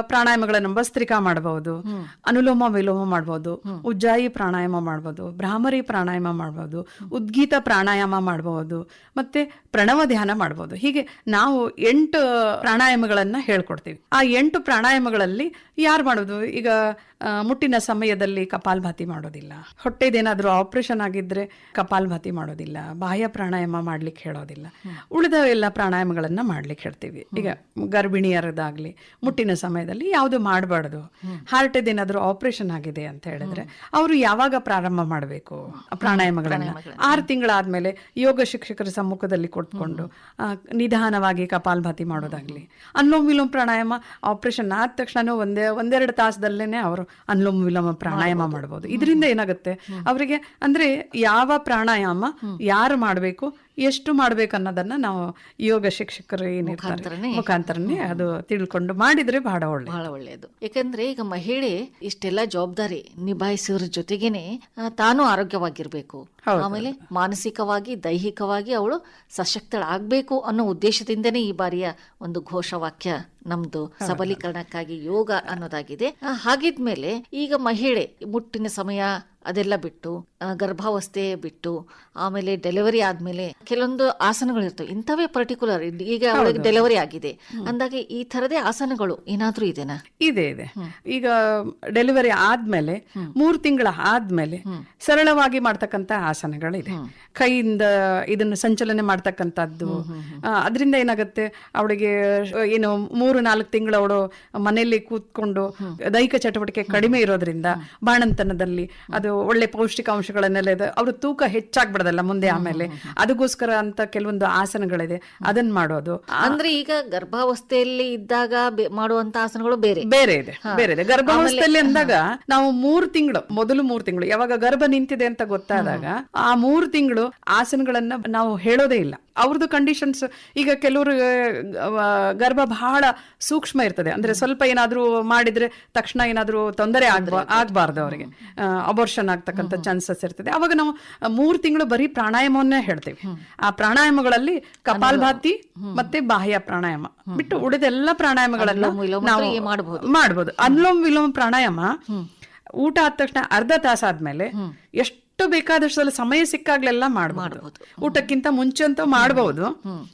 ಪ್ರಾಣಾಯಾಮಗಳನ್ನು ಭಸ್ತ್ರಿಕಾ ಮಾಡಬಹುದು ಅನುಲೋಮ ವಿಲೋಮ ಮಾಡಬಹುದು ಉಜ್ಜಾಯಿ ಪ್ರಾಣಾಯಾಮ ಮಾಡಬಹುದು ಭ್ರಾಮರಿ ಪ್ರಾಣಾಯಾಮ ಮಾಡಬಹುದು ಉದ್ಗೀತ ಪ್ರಾಣಾಯಾಮ ಮಾಡಬಹುದು ಮತ್ತೆ ಪ್ರಣವ ಧ್ಯಾನ ಮಾಡಬಹುದು ಹೀಗೆ ನಾವು ಎಂಟು ಪ್ರಾಣಾಯಾಮಗಳನ್ನ ಹೇಳ್ಕೊಡ್ತೀವಿ. ಆ ಎಂಟು ಪ್ರಾಣಾಯಾಮಗಳಲ್ಲಿ ಯಾರು ಮಾಡೋದು? ಈಗ ಮುಟ್ಟಿನ ಸಮಯದಲ್ಲಿ ಕಪಾಲ್ಭಾತಿ ಮಾಡೋದಿಲ್ಲ. ಹೊಟ್ಟೆದೇನಾದ್ರೂ ಆಪರೇಷನ್ ಆಗಿದ್ರೆ ಕಪಾಲ್ಭಾತಿ ಮಾಡೋದಿಲ್ಲ. ಬಾಹ್ಯ ಪ್ರಾಣಾಯಾಮ ಮಾಡ್ಲಿಕ್ಕೆ ಹೇಳೋದಿಲ್ಲ. ಉಳಿದ ಎಲ್ಲ ಪ್ರಾಣಾಯಾಮಗಳನ್ನ ಮಾಡ್ಲಿಕ್ಕೆ ಹೇಳ್ತೀವಿ. ಈಗ ಗರ್ಭಿಣಿಯರದಾಗ್ಲಿ ಮುಟ್ಟಿನ ಸಮಯದಲ್ಲಿ ಯಾವುದು ಮಾಡಬಾರ್ದು? ಹಾರ್ಟ್ ಏನಾದ್ರೂ ಆಪರೇಷನ್ ಆಗಿದೆ ಅಂತ ಹೇಳಿದ್ರೆ ಅವರು ಯಾವಾಗ ಪ್ರಾರಂಭ ಮಾಡಬೇಕು? ಪ್ರಾಣಾಯಾಮಗಳನ್ನ. ಆರು ತಿಂಗಳಾದ್ಮೇಲೆ ಯೋಗ ಶಿಕ್ಷಕರ ಸಮ್ಮುಖದಲ್ಲಿ ಕೊಟ್ಕೊಂಡು ನಿಧಾನವಾಗಿ ಕಪಾಲ್ಭಾತಿ ಮಾಡೋದಾಗ್ಲಿ ಅನುಲೋಮ ಪ್ರಾಣಾಯಾಮ ಆಪರೇಷನ್ ಆದ ತಕ್ಷಣ ಒಂದೇ ಒಂದೆರಡು ತಾಸದಲ್ಲೇನೆ ಅವರು ಅನುಲೋಮ ವಿಲೋಮ ಪ್ರಾಣಾಯಾಮ ಮಾಡಬಹುದು ಇದರಿಂದ ಏನಾಗುತ್ತೆ? ಅವರಿಗೆ ಅಂದ್ರೆ ಯಾವ ಪ್ರಾಣಾಯಾಮ ಯಾರು ಮಾಡಬೇಕು ಎಷ್ಟು ಮಾಡ್ಬೇಕು ಅನ್ನೋದನ್ನ ನಾವು ಯೋಗ ಶಿಕ್ಷಕರು ಏನಿರ್ತಾರೆ ಮುಖಾಂತರನೇ? ಅದು ತಿಳ್ಕೊಂಡು ಮಾಡಿದ್ರೆ ಬಹಳ ಒಳ್ಳೆ ಬಹಳ ಒಳ್ಳೆಯದು ಯಾಕಂದ್ರೆ ಈಗ ಮಹಿಳೆ ಇಷ್ಟೆಲ್ಲ ಜವಾಬ್ದಾರಿ ನಿಭಾಯಿಸೋರ ಜೊತೆಗೇನೆ ತಾನು ಆರೋಗ್ಯವಾಗಿರ್ಬೇಕು. ಆಮೇಲೆ ಮಾನಸಿಕವಾಗಿ ದೈಹಿಕವಾಗಿ ಅವಳು ಸಶಕ್ತಳಾಗಬೇಕು ಅನ್ನೋ ಉದ್ದೇಶದಿಂದನೇ ಈ ಬಾರಿಯ ಒಂದು ಘೋಷವಾಕ್ಯ ನಮ್ದು ಸಬಲೀಕರಣಕ್ಕಾಗಿ ಯೋಗ ಅನ್ನೋದಾಗಿದೆ. ಹಾಗಿದ್ಮೇಲೆ ಈಗ ಮಹಿಳೆ ಮುಟ್ಟಿನ ಸಮಯ ಅದೆಲ್ಲ ಬಿಟ್ಟು ಗರ್ಭಾವಸ್ಥೆ ಬಿಟ್ಟು ಆಮೇಲೆ ಡೆಲಿವರಿ ಆದ್ಮೇಲೆ ಕೆಲವೊಂದು ಆಸನಗಳು ಇರ್ತವೆ ಇಂಥವೇ ಪರ್ಟಿಕ್ಯುಲರ್. ಈಗ ಅವಳಿಗೆ ಡೆಲಿವರಿ ಆಗಿದೆ. ಅಂದಾಗ ಈ ತರದೇ ಆಸನಗಳು ಏನಾದ್ರೂ ಇದೆನಾ? ಇದೆ ಇದೆ. ಈಗ ಡೆಲಿವರಿ ಆದ್ಮೇಲೆ ಮೂರು ತಿಂಗಳ ಆದ್ಮೇಲೆ ಸರಳವಾಗಿ ಮಾಡ್ತಕ್ಕಂತ ಆಸನಗಳಿದೆ. ಕೈಯಿಂದ ಇದನ್ನು ಸಂಚಲನೆ ಮಾಡ್ತಕ್ಕಂಥದ್ದು. ಅದರಿಂದ ಏನಾಗುತ್ತೆ? ಅವಳಿಗೆ ಏನು ಮೂರು ನಾಲ್ಕು ತಿಂಗಳು ಅವಳು ಮನೆಯಲ್ಲಿ ಕೂತ್ಕೊಂಡು ದೈಹಿಕ ಚಟುವಟಿಕೆ ಕಡಿಮೆ ಇರೋದ್ರಿಂದ ಬಾಣಂತನದಲ್ಲಿ ಅದು ಒಳ್ಳೆ ಪೌಷ್ಟಿಕಾಂಶಗಳನ್ನೆಲ್ಲ ಇದೆ. ಅವ್ರ ತೂಕ ಹೆಚ್ಚಾಗ್ಬಿಡದಲ್ಲ ಮುಂದೆ ಆಮೇಲೆ. ಅದಕ್ಕೋಸ್ಕರ ಅಂತ ಕೆಲವೊಂದು ಆಸನಗಳಿದೆ. ಅದನ್ನ ಮಾಡೋದು. ಅಂದ್ರೆ ಈಗ ಗರ್ಭಾವಸ್ಥೆಯಲ್ಲಿ ಇದ್ದಾಗ ಮಾಡುವಂತ ಆಸನಗಳು ಬೇರೆ. ಬೇರೆ ಇದೆ. ಬೇರೆ ಇದೆ. ಗರ್ಭಾವಸ್ಥೆಯಲ್ಲಿ ಅಂದಾಗ ನಾವು ಮೂರು ತಿಂಗಳು ಮೊದಲು ಮೂರು ತಿಂಗಳು. ಯಾವಾಗ ಗರ್ಭ ನಿಂತಿದೆ ಅಂತ ಗೊತ್ತಾದಾಗ ಆ ಮೂರ್ ತಿಂಗಳು ಆಸನಗಳನ್ನ ನಾವು ಹೇಳೋದೇ ಇಲ್ಲ. ಅವ್ರದ್ದು ಕಂಡೀಷನ್ಸ್ ಈಗ ಕೆಲವರು ಗರ್ಭ ಬಹಳ ಸೂಕ್ಷ್ಮ ಇರ್ತದೆ. ಅಂದ್ರೆ ಸ್ವಲ್ಪ ಏನಾದ್ರೂ ಮಾಡಿದ್ರೆ ತಕ್ಷಣ ಏನಾದ್ರೂ ತೊಂದರೆ ಆಗ್ಬಾ ಆಗ್ಬಾರ್ದು ಅವರಿಗೆ. ಅಬೋರ್ಷನ್ ಆಗ್ತಕ್ಕಂಥ ಚಾನ್ಸಸ್ ಇರ್ತದೆ. ಅವಾಗ ನಾವು ಮೂರು ತಿಂಗಳು ಬರೀ ಪ್ರಾಣಾಯಾಮವನ್ನೇ ಹೇಳ್ತೇವೆ. ಆ ಪ್ರಾಣಾಯಾಮಗಳಲ್ಲಿ ಕಪಾಲ್ಭಾತಿ ಮತ್ತೆ ಬಾಹ್ಯ ಪ್ರಾಣಾಯಾಮ. ಬಿಟ್ಟು ಉಳಿದೆಲ್ಲ ಪ್ರಾಣಾಯಾಮಗಳನ್ನ ಅನುಲೋಮ ನಾವು. ಮಾಡ್ಬೋದು. ವಿಲೋಮ್ ವಿಲೋಮ ಪ್ರಾಣಾಯಾಮ ಊಟ ಆದ ತಕ್ಷಣ ಅರ್ಧ ತಾಸಾದ್ಮೇಲೆ ಎಷ್ಟು ಬೇಕಾದಷ್ಟು ಸಲ ಸಮಯ ಸಿಕ್ಕಾಗ್ಲೆಲ್ಲ ಮಾಡ್ಬೋದು. ಊಟಕ್ಕಿಂತ ಮುಂಚೆ ಅಂತ ಮಾಡಬಹುದು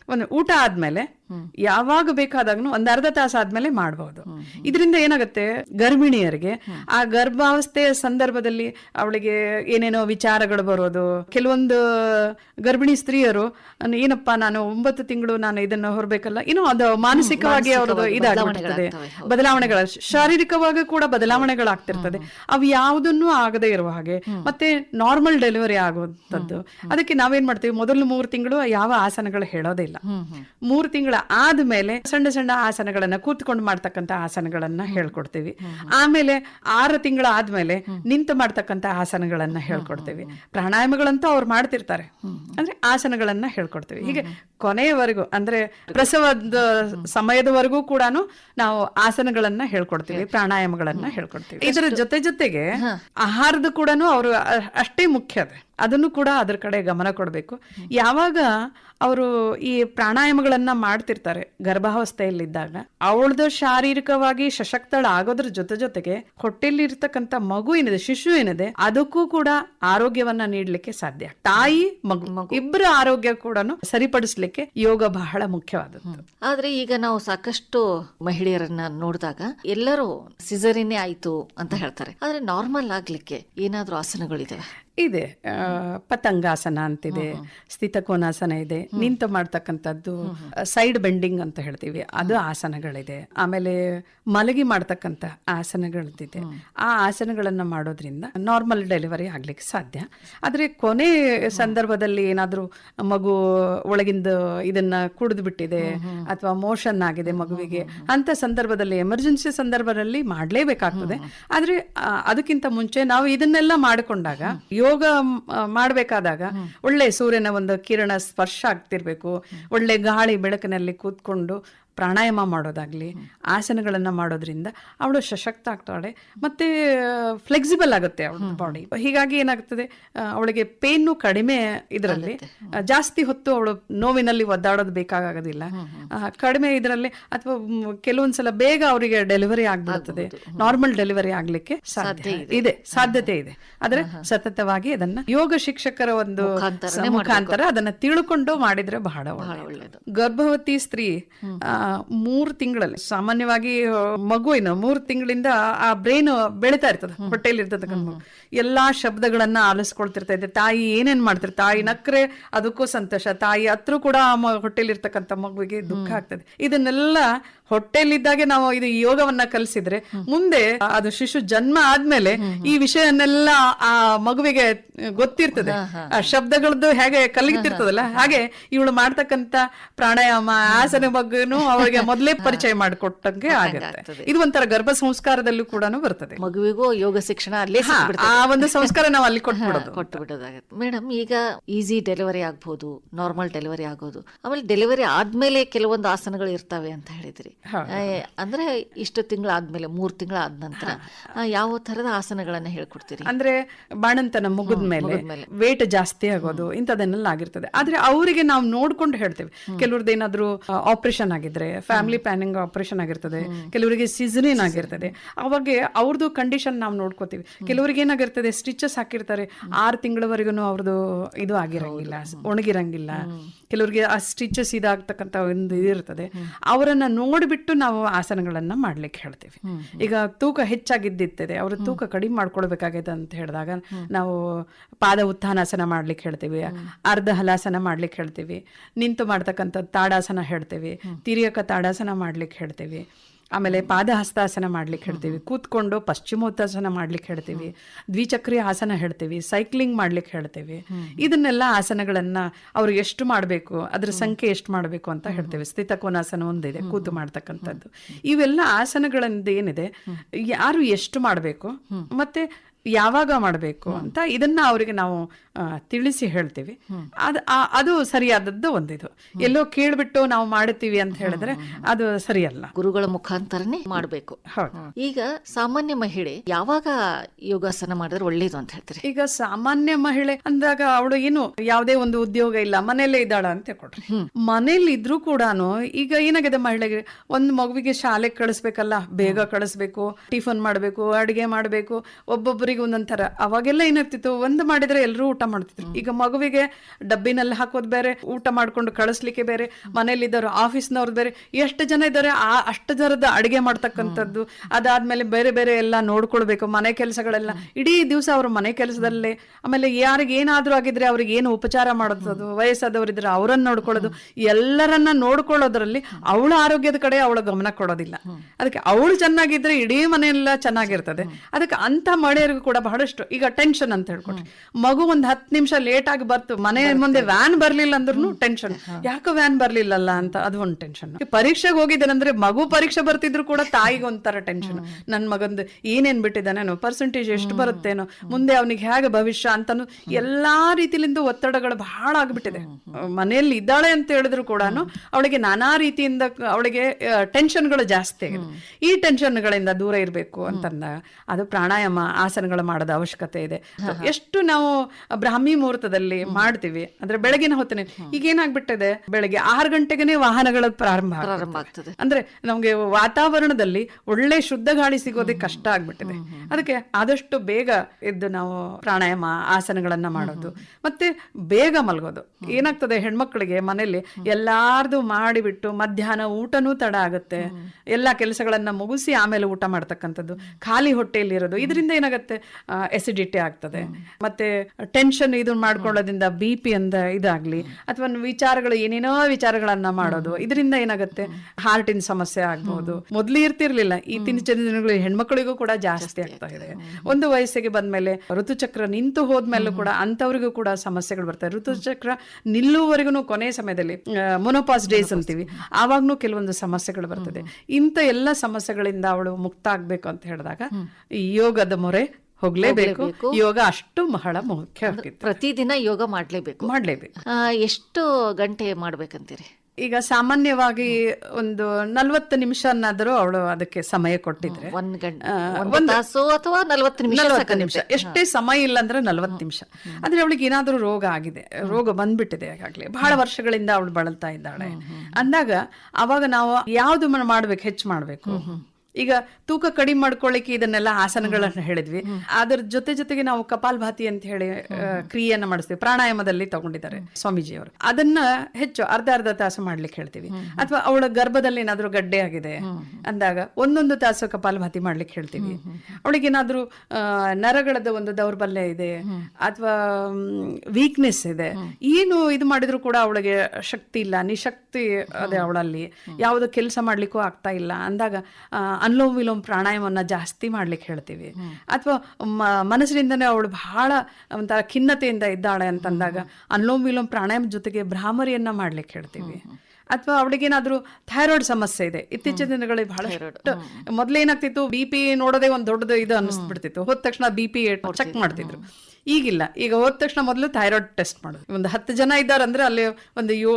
ಒಂದು ಊಟ ಆದ್ಮೇಲೆ ಯಾವಾಗ ಬೇಕಾದಾಗ ಒಂದ್ ಅರ್ಧ ತಾಸ ಆದ್ಮೇಲೆ ಮಾಡಬಹುದು ಇದರಿಂದ ಏನಾಗುತ್ತೆ ಗರ್ಭಿಣಿಯರಿಗೆ ಆ ಗರ್ಭಾವಸ್ಥೆಯ ಸಂದರ್ಭದಲ್ಲಿ ಅವಳಿಗೆ ಏನೇನೋ ವಿಚಾರಗಳು ಬರೋದು. ಕೆಲವೊಂದು ಗರ್ಭಿಣಿ ಸ್ತ್ರೀಯರು ಏನಪ್ಪಾ ಏನಪ್ಪ ನಾನು ಒಂಬತ್ತು ತಿಂಗಳು ನಾನು ಇದನ್ನ ಹೊರಬೇಕಲ್ಲ? ಏನೋ ಅದು ಮಾನಸಿಕವಾಗಿ ಅವರದು ಇದಾಗ್ಬಿಡ್ತದೆ. ಬದಲಾವಣೆಗಳ ಶಾರೀರಿಕವಾಗಿ ಕೂಡ ಬದಲಾವಣೆಗಳಾಗ್ತಿರ್ತದೆ. ಅವು ಯಾವುದನ್ನು ಆಗದೆ ಇರುವ ಹಾಗೆ. ಮತ್ತೆ ನಾರ್ಮಲ್ ಡೆಲಿವರಿ ಆಗುವಂತದ್ದು ಅದಕ್ಕೆ ನಾವೇನ್ ಮಾಡ್ತೀವಿ? ಮೊದಲು ಮೂರು ತಿಂಗಳು ಯಾವ ಆಸನಗಳು ಹೇಳೋದಿಲ್ಲ ಮೂರು ತಿಂಗಳ ಆದ್ಮೇಲೆ ಸಣ್ಣ ಸಣ್ಣ ಆಸನಗಳನ್ನ ಕೂತ್ಕೊಂಡು ಮಾಡ್ತಕ್ಕಂತ ಆಸನಗಳನ್ನ ಹೇಳ್ಕೊಡ್ತೀವಿ. ಆಮೇಲೆ ಆರು ತಿಂಗಳ ಆದ್ಮೇಲೆ ನಿಂತು ಮಾಡ್ತಕ್ಕಂತ ಆಸನಗಳನ್ನ ಹೇಳ್ಕೊಡ್ತೀವಿ. ಪ್ರಾಣಾಯಾಮಗಳಂತೂ ಅವ್ರು ಮಾಡ್ತಿರ್ತಾರೆ. ಅಂದ್ರೆ ಆಸನಗಳನ್ನ ಹೇಳ್ಕೊಡ್ತೀವಿ. ಹೀಗೆ ಕೊನೆಯವರೆಗೂ ಅಂದ್ರೆ ಪ್ರಸವದ ಸಮಯದವರೆಗೂ ಕೂಡ ನಾವು ಆಸನಗಳನ್ನ ಹೇಳ್ಕೊಡ್ತೀವಿ ಪ್ರಾಣಾಯಾಮಗಳನ್ನ ಹೇಳ್ಕೊಡ್ತೀವಿ. ಇದರ ಜೊತೆ ಜೊತೆಗೆ ಆಹಾರದ ಕೂಡ ಅವರು ಅಷ್ಟೇ ಮುಖ್ಯ ಅದೇ. ಅದನ್ನು ಕೂಡ ಅದ್ರ ಕಡೆ ಗಮನ ಕೊಡಬೇಕು. ಯಾವಾಗ ಅವರು ಈ ಪ್ರಾಣಾಯಾಮಗಳನ್ನ ಮಾಡ್ತಿರ್ತಾರೆ ಗರ್ಭಾವಸ್ಥೆಯಲ್ಲಿದ್ದಾಗ ಅವಳದು ಶಾರೀರಿಕವಾಗಿ ಸಶಕ್ತಳ ಆಗೋದ್ರ ಜೊತೆ ಜೊತೆಗೆ ಹೊಟ್ಟೆಯಲ್ಲಿ ಇರ್ತಕ್ಕಂಥ ಮಗು ಏನಿದೆ ಶಿಶು ಏನಿದೆ ಅದಕ್ಕೂ ಕೂಡ ಆರೋಗ್ಯವನ್ನ ನೀಡಲಿಕ್ಕೆ ಸಾಧ್ಯ. ತಾಯಿ ಮಗು ಇಬ್ಬರ ಆರೋಗ್ಯ ಕೂಡ ಸರಿಪಡಿಸ್ಲಿಕ್ಕೆ ಯೋಗ ಬಹಳ ಮುಖ್ಯವಾದದ್ದು. ಆದ್ರೆ ಈಗ ನಾವು ಸಾಕಷ್ಟು ಮಹಿಳೆಯರನ್ನ ನೋಡಿದಾಗ ಎಲ್ಲರೂ ಸಿಸರಿನೇ ಆಯ್ತು ಅಂತ ಹೇಳ್ತಾರೆ. ಆದ್ರೆ ನಾರ್ಮಲ್ ಆಗ್ಲಿಕ್ಕೆ ಏನಾದ್ರೂ ಆಸನಗಳಿದಾವೆ? ಇದೆ. ಪತಂಗಾಸನ ಅಂತಿದೆ ಸ್ಥಿತಕೋನಾಸನ ಇದೆ ನಿಂತು ಮಾಡ್ತಕ್ಕಂಥದ್ದು ಸೈಡ್ ಬೆಂಡಿಂಗ್ ಅಂತ ಹೇಳ್ತೀವಿ. ಅದು ಆಸನಗಳಿದೆ. ಆಮೇಲೆ ಮಲಗಿ ಮಾಡ್ತಕ್ಕಂಥ ಆಸನಗಳಿದೆ. ಆ ಆಸನಗಳನ್ನು ಮಾಡೋದ್ರಿಂದ ನಾರ್ಮಲ್ ಡೆಲಿವರಿ ಆಗ್ಲಿಕ್ಕೆ ಸಾಧ್ಯ. ಆದ್ರೆ ಕೊನೆ ಸಂದರ್ಭದಲ್ಲಿ ಏನಾದರೂ ಮಗು ಒಳಗಿಂದ ಇದನ್ನ ಕುಡಿದು ಬಿಟ್ಟಿದೆ ಅಥವಾ ಮೋಷನ್ ಆಗಿದೆ ಮಗುವಿಗೆ ಅಂತ ಸಂದರ್ಭದಲ್ಲಿ ಎಮರ್ಜೆನ್ಸಿ ಸಂದರ್ಭದಲ್ಲಿ ಮಾಡಲೇಬೇಕಾಗ್ತದೆ. ಆದ್ರೆ ಅದಕ್ಕಿಂತ ಮುಂಚೆ ನಾವು ಇದನ್ನೆಲ್ಲ ಮಾಡಿಕೊಂಡಾಗ ಯೋಗ ಮಾಡಬೇಕಾದಾಗ ಒಳ್ಳೆ ಸೂರ್ಯನ ಒಂದು ಕಿರಣ ಸ್ಪರ್ಶ ಆಗ್ತಿರ್ಬೇಕು. ಒಳ್ಳೆ ಗಾಳಿ ಬೆಳಕಿನಲ್ಲಿ ಕೂತ್ಕೊಂಡು ಪ್ರಾಣಾಯಾಮ ಮಾಡೋದಾಗ್ಲಿ ಆಸನಗಳನ್ನು ಮಾಡೋದ್ರಿಂದ ಅವಳು ಸಶಕ್ತ ಆಗ್ತಾಳೆ. ಮತ್ತೆ ಫ್ಲೆಕ್ಸಿಬಲ್ ಆಗುತ್ತೆ ಅವಳ ಬಾಡಿ ಹೀಗಾಗಿ ಏನಾಗ್ತದೆ ಅವಳಿಗೆ ಪೇನು ಕಡಿಮೆ ಇದರಲ್ಲಿ ಜಾಸ್ತಿ ಹೊತ್ತು ಅವಳು ನೋವಿನಲ್ಲಿ ಒದ್ದಾಡೋದು ಬೇಕಾಗೋದಿಲ್ಲ. ಕಡಿಮೆ ಇದರಲ್ಲಿ ಅಥವಾ ಕೆಲವೊಂದ್ಸಲ ಬೇಗ ಅವರಿಗೆ ಡೆಲಿವರಿ ಆಗ್ಬಿಡ್ತದೆ ನಾರ್ಮಲ್ ಡೆಲಿವರಿ ಆಗ್ಲಿಕ್ಕೆ ಸಾಧ್ಯ. ಇದೆ. ಸಾಧ್ಯತೆ ಇದೆ. ಆದ್ರೆ ಸತತವಾಗಿ ಅದನ್ನ ಯೋಗ ಶಿಕ್ಷಕರ ಒಂದು ಮುಖಾಂತರ ಅದನ್ನ ತಿಳ್ಕೊಂಡು ಮಾಡಿದ್ರೆ ಬಹಳ ಒಳ್ಳೆಯದು ಗರ್ಭವತಿ ಸ್ತ್ರೀ ಮೂರ್ ತಿಂಗಳಲ್ಲಿ ಸಾಮಾನ್ಯವಾಗಿ ಮಗುವಿನ ಮೂರ್ ತಿಂಗಳಿಂದ ಆ ಬ್ರೈನ್ ಬೆಳಿತಾ ಇರ್ತದೆ ಇರ್ತದಕ್ಕಂಥ ಮಗು ಎಲ್ಲಾ ಶಬ್ದಗಳನ್ನ ಆಲಿಸ್ಕೊಳ್ತಿರ್ತಾ ಇದೆ. ತಾಯಿ ಏನೇನ್ ಮಾಡ್ತಾರೆ ತಾಯಿ ನಕ್ರೆ ಅದಕ್ಕೂ ಸಂತೋಷ ತಾಯಿ ಹತ್ರ ಕೂಡ ಹೊಟ್ಟೆಲಿ ಇರ್ತಕ್ಕಂಥ ಮಗುವಿಗೆ ದುಃಖ ಆಗ್ತದೆ. ಇದನ್ನೆಲ್ಲ ಹೊಟ್ಟೆಲಿದ್ದಾಗೆ ನಾವು ಇದು ಯೋಗವನ್ನ ಕಲಿಸಿದ್ರೆ ಮುಂದೆ ಅದು ಶಿಶು ಜನ್ಮ ಆದ್ಮೇಲೆ ಈ ವಿಷಯನ್ನೆಲ್ಲ ಆ ಮಗುವಿಗೆ ಗೊತ್ತಿರ್ತದೆ. ಆ ಶಬ್ದಗಳದ್ದು ಹೇಗೆ ಕಲಿತಿರ್ತದಲ್ಲ ಹಾಗೆ ಇವಳು ಮಾಡ್ತಕ್ಕಂತ ಪ್ರಾಣಾಯಾಮ ಆಸನ ಬಗ್ಗೆನೂ ಅವಳಿಗೆ ಮೊದಲೇ ಪರಿಚಯ ಮಾಡಿಕೊಟ್ಟಂಗೆ ಆಗುತ್ತೆ. ಇದು ಒಂಥರ ಗರ್ಭ ಸಂಸ್ಕಾರದಲ್ಲೂ ಕೂಡ ಬರ್ತದೆ. ಮಗುವಿಗೂ ಯೋಗ ಶಿಕ್ಷಣ ಅಲ್ಲೇ ಆ ಒಂದು ಸಂಸ್ಕಾರ ನಾವು ಅಲ್ಲಿ ಕೊಟ್ಬಿಡೋದು. ಕೊಟ್ಟು ಮೇಡಂ ಮೇಡಮ್ ಈಗ ಈಸಿ ಡೆಲಿವರಿ ಆಗ್ಬಹುದು ನಾರ್ಮಲ್ ಡೆಲಿವರಿ ಆಗೋದು. ಆಮೇಲೆ ಡೆಲಿವರಿ ಆದ್ಮೇಲೆ ಕೆಲವೊಂದು ಆಸನಗಳು ಇರ್ತವೆ ಅಂತ ಹೇಳಿದ್ರಿ. ಅಂದ್ರೆ ಇಷ್ಟು ತಿಂಗಳಾದ್ಮೇಲೆ ಮೂರ್ ತಿಂಗಳಾದ ನಂತರ ಯಾವ ತರದ ಆಸನಗಳನ್ನ ಹೇಳ್ಕೊಡ್ತೀರಿ? ಅಂದ್ರೆ ಬಾಣಂತನ ಮುಗಿದ್ಮೇಲೆ ವೇಟ್ ಜಾಸ್ತಿ ಆಗೋದು ಇಂಥದನ್ನೆಲ್ಲ ಆಗಿರ್ತದೆ. ಆದ್ರೆ ಅವರಿಗೆ ನಾವು ನೋಡ್ಕೊಂಡು ಹೇಳ್ತೇವೆ. ಕೆಲವ್ರದ್ದು ಏನಾದ್ರು ಆಪರೇಷನ್ ಆಗಿದ್ರೆ ಫ್ಯಾಮಿಲಿ ಪ್ಲಾನಿಂಗ್ ಆಪರೇಷನ್ ಆಗಿರ್ತದೆ. ಕೆಲವರಿಗೆ ಸಿಸರಿನ್ ಆಗಿರ್ತದೆ. ಅವಾಗ ಅವ್ರದ್ದು ಕಂಡೀಷನ್ ನಾವು ನೋಡ್ಕೋತೀವಿ. ಕೆಲವರಿಗೆ ಏನಾಗಿರ್ತದೆ ಸ್ಟಿಚಸ್ ಹಾಕಿರ್ತಾರೆ. ಆರು ತಿಂಗಳವರೆಗೂ ಅವ್ರದ್ದು ಇದು ಆಗಿರಂಗಿಲ್ಲ ಒಣಗಿರಂಗಿಲ್ಲ. ಕೆಲವರಿಗೆ ಆ ಸ್ಟಿಚಸ್ ಇದಾಗ್ತಕ್ಕಂಥ ಒಂದು ಇದಿರ್ತದೆ ಅವರನ್ನು ನೋಡಿಬಿಟ್ಟು ನಾವು ಆಸನಗಳನ್ನು ಮಾಡಲಿಕ್ಕೆ ಹೇಳ್ತೇವೆ. ಈಗ ತೂಕ ಹೆಚ್ಚಾಗಿದ್ದಿರ್ತದೆ ಅವ್ರ ತೂಕ ಕಡಿಮೆ ಮಾಡ್ಕೊಳ್ಬೇಕಾಗಿದೆ ಅಂತ ಹೇಳಿದಾಗ ನಾವು ಪಾದ ಉತ್ಥಾನಾಸನ ಮಾಡ್ಲಿಕ್ಕೆ ಹೇಳ್ತೀವಿ ಅರ್ಧ ಹಲಾಸನ ಮಾಡ್ಲಿಕ್ಕೆ ಹೇಳ್ತೀವಿ ನಿಂತು ಮಾಡ್ತಕ್ಕಂಥ ತಾಡಾಸನ ಹೇಳ್ತೇವೆ ತಿರಿಯಕ ತಾಡಾಸನ ಮಾಡ್ಲಿಕ್ಕೆ ಹೇಳ್ತೇವೆ. ಆಮೇಲೆ ಪಾದ ಹಸ್ತಾಸನ ಮಾಡ್ಲಿಕ್ಕೆ ಹೇಳ್ತೀವಿ. ಕೂತ್ಕೊಂಡು ಪಶ್ಚಿಮೋತ್ತಾಸನ ಮಾಡ್ಲಿಕ್ಕೆ ಹೇಳ್ತೀವಿ. ದ್ವಿಚಕ್ರಿ ಆಸನ ಹೇಳ್ತೀವಿ. ಸೈಕ್ಲಿಂಗ್ ಮಾಡ್ಲಿಕ್ಕೆ ಹೇಳ್ತೀವಿ. ಇದನ್ನೆಲ್ಲ ಆಸನಗಳನ್ನ ಅವ್ರು ಎಷ್ಟು ಮಾಡಬೇಕು ಅದ್ರ ಸಂಖ್ಯೆ ಎಷ್ಟು ಮಾಡಬೇಕು ಅಂತ ಹೇಳ್ತೇವೆ. ಸ್ಥಿತಕೋನಾಸನ ಒಂದಿದೆ ಕೂತು ಮಾಡ್ತಕ್ಕಂಥದ್ದು. ಇವೆಲ್ಲ ಆಸನಗಳಿಂದ ಏನಿದೆ ಯಾರು ಎಷ್ಟು ಮಾಡಬೇಕು ಮತ್ತೆ ಯಾವಾಗ ಮಾಡಬೇಕು ಅಂತ ಇದನ್ನ ಅವರಿಗೆ ನಾವು ತಿಳಿಸಿ ಹೇಳ್ತೀವಿ. ಅದು ಅದು ಸರಿಯಾದದ್ದು ಒಂದಿದು. ಎಲ್ಲೋ ಕೇಳ್ಬಿಟ್ಟು ನಾವು ಮಾಡುತ್ತೀವಿ ಅಂತ ಹೇಳಿದ್ರೆ ಅದು ಸರಿಯಲ್ಲ. ಗುರುಗಳ ಮುಖಾಂತರನೇ ಮಾಡಬೇಕು. ಈಗ ಸಾಮಾನ್ಯ ಮಹಿಳೆ ಯಾವಾಗ ಯೋಗಾಸನ ಮಾಡಿದ್ರೆ ಒಳ್ಳೇದು ಅಂತ ಹೇಳ್ತಾರೆ? ಈಗ ಸಾಮಾನ್ಯ ಮಹಿಳೆ ಅಂದಾಗ ಅವಳು ಏನು ಯಾವುದೇ ಒಂದು ಉದ್ಯೋಗ ಇಲ್ಲ ಮನೆಯಲ್ಲೇ ಇದ್ದಾಳ ಅಂತ ಕೊಡ್ರಿ ಮನೇಲಿ ಇದ್ರು ಕೂಡ ಈಗ ಏನಾಗಿದೆ ಮಹಿಳೆಗೆ? ಒಂದ್ ಮಗುವಿಗೆ ಶಾಲೆಗೆ ಕಳಿಸ್ಬೇಕಲ್ಲ ಬೇಗ ಕಳಿಸ್ಬೇಕು ಟಿಫನ್ ಮಾಡಬೇಕು ಅಡಿಗೆ ಮಾಡಬೇಕು ಒಬ್ಬೊಬ್ಬರಿಗೆ ಒಂದೊಂದ್ ಅವಾಗೆಲ್ಲ ಏನಾಗ್ತಿತ್ತು ಒಂದು ಮಾಡಿದ್ರೆ ಎಲ್ಲರೂ ಊಟ ಮಾಡ್ತಿದ್ರು. ಈಗ ಮಗುವಿಗೆ ಡಬ್ಬಿನಲ್ಲಿ ಹಾಕೋದು ಬೇರೆ ಊಟ ಮಾಡ್ಕೊಂಡು ಕಳಿಸ್ಲಿಕ್ಕೆ ಬೇರೆ ಮನೆಯಲ್ಲಿದ್ದವರು ಆಫೀಸ್ನವ್ರು ಬೇರೆ ಎಷ್ಟು ಜನ ಇದ್ದಾರೆ ಆ ಅಷ್ಟು ಜನದ ಅಡಿಗೆ ಮಾಡ್ತಕ್ಕಂಥದ್ದು. ಅದಾದ್ಮೇಲೆ ಬೇರೆ ಬೇರೆ ಎಲ್ಲ ನೋಡ್ಕೊಳ್ಬೇಕು ಮನೆ ಕೆಲಸಗಳೆಲ್ಲ. ಇಡೀ ದಿವಸ ಅವ್ರ ಮನೆ ಕೆಲಸದಲ್ಲೇ. ಆಮೇಲೆ ಯಾರಿಗೆ ಏನಾದರೂ ಆಗಿದ್ರೆ ಅವ್ರಿಗೆ ಏನು ಉಪಚಾರ ಮಾಡೋದು ವಯಸ್ಸಾದವರಿದ್ರೆ ಅವರನ್ನು ನೋಡ್ಕೊಳ್ಳೋದು. ಎಲ್ಲರನ್ನ ನೋಡ್ಕೊಳ್ಳೋದ್ರಲ್ಲಿ ಅವಳ ಆರೋಗ್ಯದ ಕಡೆ ಅವಳ ಗಮನ ಕೊಡೋದಿಲ್ಲ. ಅದಕ್ಕೆ ಅವಳು ಚೆನ್ನಾಗಿದ್ರೆ ಇಡೀ ಮನೆಯೆಲ್ಲ ಚೆನ್ನಾಗಿರ್ತದೆ. ಅದಕ್ಕೆ ಅಂತ ಮಳೆಯರಿಗೂ ಕೂಡ ಬಹಳಷ್ಟು. ಈಗ ಟೆನ್ಷನ್ ಅಂತ ಹೇಳ್ಕೊಟ್ರಿ. ಮಗು ಒಂದ್ ಹತ್ತು ನಿಮಿಷ ಲೇಟ್ ಆಗಿ ಬರ್ತು ಮನೆ ಮುಂದೆ ವ್ಯಾನ್ ಬರ್ಲಿಲ್ಲ ಅಂದ್ರೂ ಟೆನ್ಷನ್ ಯಾಕೆ ವ್ಯಾನ್ ಬರ್ಲಿಲ್ಲಲ್ಲ ಅಂತ ಅದು ಒಂದು ಟೆನ್ಷನ್ ಪರೀಕ್ಷೆಗೆ ಹೋಗಿದ್ದೇನಂದ್ರೆ ಮಗು ಪರೀಕ್ಷೆ ಬರ್ತಿದ್ರು ಕೂಡ ತಾಯಿಗೆ ಒಂಥರ ಟೆನ್ಷನ್ ನನ್ ಮಗಂದು ಏನೇನ್ ಬಿಟ್ಟಿದ್ದಾನೇನೋ ಪರ್ಸೆಂಟೇಜ್ ಎಷ್ಟು ಬರುತ್ತೇನೋ ಮುಂದೆ ಅವನಿಗೆ ಹೇಗೆ ಭವಿಷ್ಯ ಅಂತಾನು ಎಲ್ಲಾ ರೀತಿಲಿಂದ ಒತ್ತಡಗಳು ಬಹಳ ಆಗ್ಬಿಟ್ಟಿದೆ. ಮನೆಯಲ್ಲಿ ಇದ್ದಾಳೆ ಅಂತ ಹೇಳಿದ್ರು ಕೂಡ ಅವಳಿಗೆ ನಾನಾ ರೀತಿಯಿಂದ ಅವಳಿಗೆ ಟೆನ್ಷನ್ಗಳು ಜಾಸ್ತಿ ಆಗಿದೆ. ಈ ಟೆನ್ಷನ್ಗಳಿಂದ ದೂರ ಇರಬೇಕು ಅಂತಂದ. ಅದು ಪ್ರಾಣಾಯಾಮ ಆಸನಗಳು ಮಾಡೋದ ಅವಶ್ಯಕತೆ ಇದೆ. ಎಷ್ಟು ನಾವು ಬ್ರಾಹ್ಮಿ ಮುಹೂರ್ತದಲ್ಲಿ ಮಾಡ್ತೀವಿ ಅಂದ್ರೆ ಬೆಳಗಿನ ಹೊತ್ತಿನ ಈಗ ಏನಾಗ್ಬಿಟ್ಟಿದೆ ಬೆಳಗ್ಗೆ ಆರು ಗಂಟೆಗೆ ವಾಹನಗಳ ಪ್ರಾರಂಭ. ಪ್ರಾರಂಭ ಆಗ್ತದೆ. ಅಂದ್ರೆ ನಮ್ಗೆ ವಾತಾವರಣದಲ್ಲಿ ಒಳ್ಳೆ ಶುದ್ಧ ಗಾಳಿ ಸಿಗೋದೇ ಕಷ್ಟ ಆಗ್ಬಿಟ್ಟಿದೆ. ಅದಕ್ಕೆ ಆದಷ್ಟು ಬೇಗ ಇದ್ದು ನಾವು ಪ್ರಾಣಾಯಾಮ ಆಸನಗಳನ್ನ ಮಾಡೋದು. ಮತ್ತೆ ಬೇಗ ಮಲಗೋದು. ಏನಾಗ್ತದೆ ಹೆಣ್ಮಕ್ಳಿಗೆ ಮನೇಲಿ ಎಲ್ಲಾರ್ದು ಮಾಡಿಬಿಟ್ಟು ಮಧ್ಯಾಹ್ನ ಊಟನೂ ತಡ ಆಗುತ್ತೆ. ಎಲ್ಲಾ ಕೆಲಸಗಳನ್ನ ಮುಗಿಸಿ ಆಮೇಲೆ ಊಟ ಮಾಡ್ತಕ್ಕಂಥದ್ದು. ಖಾಲಿ ಹೊಟ್ಟೆಯಲ್ಲಿ ಇರೋದು ಇದರಿಂದ ಏನಾಗುತ್ತೆ? ಎಸಿಡಿಟಿ ಆಗ್ತದೆ. ಮತ್ತೆ ಟೆನ್ಷನ್ ಇದು ಮಾಡ್ಕೊಳ್ಳೋದ್ರಿಂದ ಬಿ ಪಿ ಅಂದ ಇದಾಗ್ಲಿ ಅಥವಾ ವಿಚಾರಗಳು ಏನೇನೋ ವಿಚಾರಗಳನ್ನ ಮಾಡೋದು ಇದರಿಂದ ಏನಾಗುತ್ತೆ? ಹಾರ್ಟಿನ ಸಮಸ್ಯೆ ಆಗ್ಬಹುದು ಮೊದ್ಲು ಇರ್ತಿರ್ಲಿಲ್ಲ. ಇತ್ತೀಚಿನ ದಿನಗಳು ಹೆಣ್ಮಕ್ಳಿಗೂ ಕೂಡ ಜಾಸ್ತಿ ಆಗ್ತಾ ಇದೆ. ಒಂದು ವಯಸ್ಸಿಗೆ ಬಂದ್ಮೇಲೆ ಋತುಚಕ್ರ ನಿಂತು ಹೋದ್ಮೇಲೂ ಕೂಡ ಅಂತವ್ರಿಗೂ ಕೂಡ ಸಮಸ್ಯೆಗಳು ಬರ್ತವೆ. ಋತುಚಕ್ರ ನಿಲ್ಲುವವರೆಗೂ ಕೊನೆ ಸಮಯದಲ್ಲಿ ಮೊನೋಪಾಸ್ ಡೇಸ್ ಅಂತೀವಿ. ಆವಾಗ್ನೂ ಕೆಲವೊಂದು ಸಮಸ್ಯೆಗಳು ಬರ್ತದೆ. ಇಂಥ ಎಲ್ಲ ಸಮಸ್ಯೆಗಳಿಂದ ಅವಳು ಮುಕ್ತ ಆಗ್ಬೇಕು ಅಂತ ಹೇಳಿದಾಗ ಈ ಯೋಗದ ಮೊರೆ ಹೋಗ್ಲೇಬೇಕು. ಯೋಗ ಅಷ್ಟು ಬಹಳ ಮುಖ್ಯ ಪ್ರತಿದಿನ ಯೋಗ ಮಾಡ್ಲೇಬೇಕು. ಮಾಡ್ಲೇಬೇಕು. ಎಷ್ಟು ಗಂಟೆ ಮಾಡ್ಬೇಕಂತೀರಿ? ಈಗ ಸಾಮಾನ್ಯವಾಗಿ ಒಂದು ನಲ್ವತ್ತು ನಿಮಿಷನಾದರೂ ಅವಳು ಅದಕ್ಕೆ ಸಮಯ ಕೊಟ್ಟಿದ್ರೆ. ಅಥವಾ ನಲ್ವತ್ತು ನಿಮಿಷ ಎಷ್ಟೇ ಸಮಯ ಇಲ್ಲ ಅಂದ್ರೆ ನಲ್ವತ್ತು ನಿಮಿಷ. ಆದ್ರೆ ಅವಳಿಗೆ ಏನಾದ್ರೂ ರೋಗ ಆಗಿದೆ. ರೋಗ ಬಂದ್ಬಿಟ್ಟಿದೆ ಈಗಾಗ್ಲೇ ಬಹಳ ವರ್ಷಗಳಿಂದ ಅವಳು ಬಳಲ್ತಾ ಇದ್ದಾಳೆ. ಅಂದಾಗ ಅವಾಗ ನಾವು ಯಾವ್ದು ಮಾಡ್ಬೇಕು? ಹೆಚ್ಚು ಮಾಡ್ಬೇಕು. ಈಗ ತೂಕ ಕಡಿಮೆ ಮಾಡ್ಕೊಳ್ಳಿಕ್ಕೆ ಇದನ್ನೆಲ್ಲ ಆಸನಗಳನ್ನ ಹೇಳಿದ್ವಿ. ಅದರ ಜೊತೆ ಜೊತೆಗೆ ನಾವು ಕಪಾಲ್ಭಾತಿ ಅಂತ ಹೇಳಿ ಕ್ರಿಯೆಯನ್ನ ಮಾಡಿಸ್ತೀವಿ. ಪ್ರಾಣಾಯಾಮದಲ್ಲಿ ತಗೊಂಡಿದ್ದಾರೆ ಸ್ವಾಮೀಜಿಯವರು. ಅದನ್ನ ಹೆಚ್ಚು ಅರ್ಧ ಅರ್ಧ ತಾಸು ಮಾಡ್ಲಿಕ್ಕೆ ಹೇಳ್ತೀವಿ. ಅಥವಾ ಅವಳ ಗರ್ಭದಲ್ಲಿ ಏನಾದ್ರೂ ಗಡ್ಡೆ ಆಗಿದೆ ಅಂದಾಗ ಒಂದೊಂದು ತಾಸು ಕಪಾಲಭಾತಿ ಮಾಡ್ಲಿಕ್ಕೆ ಹೇಳ್ತೀವಿ. ಅವಳಿಗೆ ಏನಾದ್ರೂ ನರಗಳದ ಒಂದು ದೌರ್ಬಲ್ಯ ಇದೆ ಅಥವಾ ವೀಕ್ನೆಸ್ ಇದೆ ಏನು ಇದು ಮಾಡಿದ್ರು ಕೂಡ ಅವಳಿಗೆ ಶಕ್ತಿ ಇಲ್ಲ ನಿಶಕ್ತಿ ಅದೇ ಅವಳಲ್ಲಿ. ಯಾವುದು ಕೆಲಸ ಮಾಡ್ಲಿಕ್ಕೂ ಆಗ್ತಾ ಇಲ್ಲ. ಅಂದಾಗ ಅನುಲೋಮ ವಿಲೋಮ್ ಪ್ರಾಣಾಯಾಮನ ಜಾಸ್ತಿ ಮಾಡ್ಲಿಕ್ಕೆ ಹೇಳ್ತೀವಿ. ಅಥವಾ ಮನಸ್ಸಿನಿಂದನೇ ಅವಳು ಬಹಳ ಒಂಥರ ಖಿನ್ನತೆಯಿಂದ ಇದ್ದಾಳೆ ಅಂತಂದಾಗ ಅನ್ಲೋಮ್ ವಿಲೋಮ್ ಪ್ರಾಣಾಯಾಮ ಜೊತೆಗೆ ಭ್ರಾಮರಿಯನ್ನ ಮಾಡ್ಲಿಕ್ಕೆ ಹೇಳ್ತೀವಿ. ಅಥವಾ ಅವಳಿಗೇನಾದ್ರೂ ಥೈರಾಯ್ಡ್ ಸಮಸ್ಯೆ ಇದೆ. ಇತ್ತೀಚಿನ ದಿನಗಳಲ್ಲಿ ಬಹಳಷ್ಟು ಮೊದ್ಲೇನಾಗ್ತಿತ್ತು ಬಿ ಪಿ ನೋಡೋದೇ ಒಂದ್ ದೊಡ್ಡದು ಇದು ಅನ್ನಿಸ್ಬಿಡ್ತಿತ್ತು ಹೋದ ತಕ್ಷಣ ಬಿ ಪಿ ಚೆಕ್ ಮಾಡ್ತಿದ್ರು. ಈಗಿಲ್ಲ. ಈಗ ಹೋದ ತಕ್ಷಣ ಮೊದಲು ಥೈರಾಯ್ಡ್ ಟೆಸ್ಟ್ ಮಾಡೋದು. ಒಂದು ಹತ್ತು ಜನ ಇದ್ದಾರೆ ಅಂದ್ರೆ ಅಲ್ಲಿ ಒಂದು ಯೋ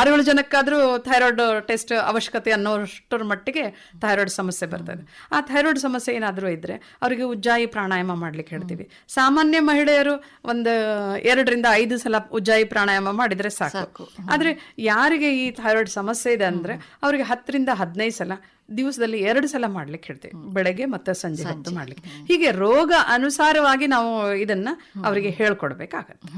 ಆರೇಳು ಜನಕ್ಕಾದರೂ ಥೈರಾಯ್ಡ್ ಟೆಸ್ಟ್ ಅವಶ್ಯಕತೆ ಅನ್ನೋಷ್ಟರ ಮಟ್ಟಿಗೆ ಥೈರಾಯ್ಡ್ ಸಮಸ್ಯೆ ಬರ್ತದೆ. ಆ ಥೈರಾಯ್ಡ್ ಸಮಸ್ಯೆ ಏನಾದರೂ ಇದ್ದರೆ ಅವರಿಗೆ ಉಜ್ಜಾಯಿ ಪ್ರಾಣಾಯಾಮ ಮಾಡಲಿಕ್ಕೆ ಹೇಳ್ತೀವಿ. ಸಾಮಾನ್ಯ ಮಹಿಳೆಯರು ಒಂದು ಎರಡರಿಂದ ಐದು ಸಲ ಉಜ್ಜಾಯಿ ಪ್ರಾಣಾಯಾಮ ಮಾಡಿದ್ರೆ ಸಾಕು. ಆದರೆ ಯಾರಿಗೆ ಈ ಥೈರಾಯ್ಡ್ ಸಮಸ್ಯೆ ಇದೆ ಅಂದ್ರೆ ಅವರಿಗೆ ಹತ್ತರಿಂದ ಹದಿನೈದು ಸಲ ದಿವಸದಲ್ಲಿ ಎರಡು ಸಲ ಮಾಡ್ಲಿಕ್ಕೆ ಹೇಳ್ತೇವೆ. ಬೆಳಗ್ಗೆ ಮತ್ತೆ ಸಂಜೆ ಹೊತ್ತು ಮಾಡ್ಲಿಕ್ಕೆ. ಹೀಗೆ ರೋಗ ಅನುಸಾರವಾಗಿ ನಾವು ಇದನ್ನ ಅವರಿಗೆ ಹೇಳ್ಕೊಡ್ಬೇಕಾಗತ್ತೆ.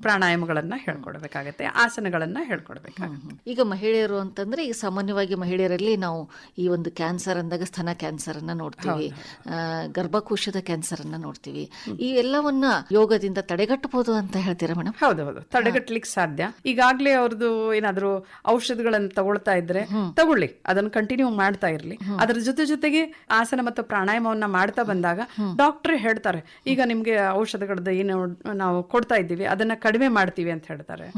ಪ್ರಾಣಾಯಾಮಗಳನ್ನ ಹೇಳ್ಕೊಡ್ಬೇಕಾಗತ್ತೆ ಆಸನಗಳನ್ನ ಹೇಳ್ಕೊಡ್ಬೇಕಾಗತ್ತೆ. ಈಗ ಮಹಿಳೆಯರು ಅಂತಂದ್ರೆ ಈಗ ಸಾಮಾನ್ಯವಾಗಿ ಮಹಿಳೆಯರಲ್ಲಿ ನಾವು ಈ ಒಂದು ಕ್ಯಾನ್ಸರ್ ಅಂದಾಗ ಸ್ತನ ಕ್ಯಾನ್ಸರ್ ಅನ್ನ ನೋಡ್ತೀವಿ ಗರ್ಭಕೋಶದ ಕ್ಯಾನ್ಸರ್ ಅನ್ನ ನೋಡ್ತೀವಿ ಈ ಎಲ್ಲವನ್ನ ಯೋಗದಿಂದ ತಡೆಗಟ್ಟಬಹುದು ಅಂತ ಹೇಳ್ತೀರಾ ಮೇಡಮ್? ಹೌದು ಹೌದು. ತಡೆಗಟ್ಟಲಿಕ್ಕೆ ಸಾಧ್ಯ. ಈಗಾಗ್ಲೇ ಅವ್ರದ್ದು ಏನಾದ್ರು ಔಷಧಗಳನ್ನು ತಗೊಳ್ತಾ ಇದ್ರೆ ತಗೊಳ್ಳಿ. ಅದನ್ನ ಕಂಟಿನ್ಯೂ ಮಾಡ್ತಾ ಇರ್ಲಿ. ಅದರ ಜೊತೆ ಜೊತೆಗೆ ಆಸನ ಮತ್ತು ಪ್ರಾಣಾಯಾಮವನ್ನ ಮಾಡ್ತಾ ಬಂದಾಗ ಡಾಕ್ಟರ್ ಹೇಳ್ತಾರೆ ಈಗ ನಿಮ್ಗೆ ಔಷಧಗಳದ ಏನು ನಾವು ಕೊಡ್ತಾ ಇದ್ದೀವಿ ಅದನ್ನ ಕಡಿಮೆ ಮಾಡ್ತೀವಿ ಅಂತ ಹೇಳ್ತಾರೆ.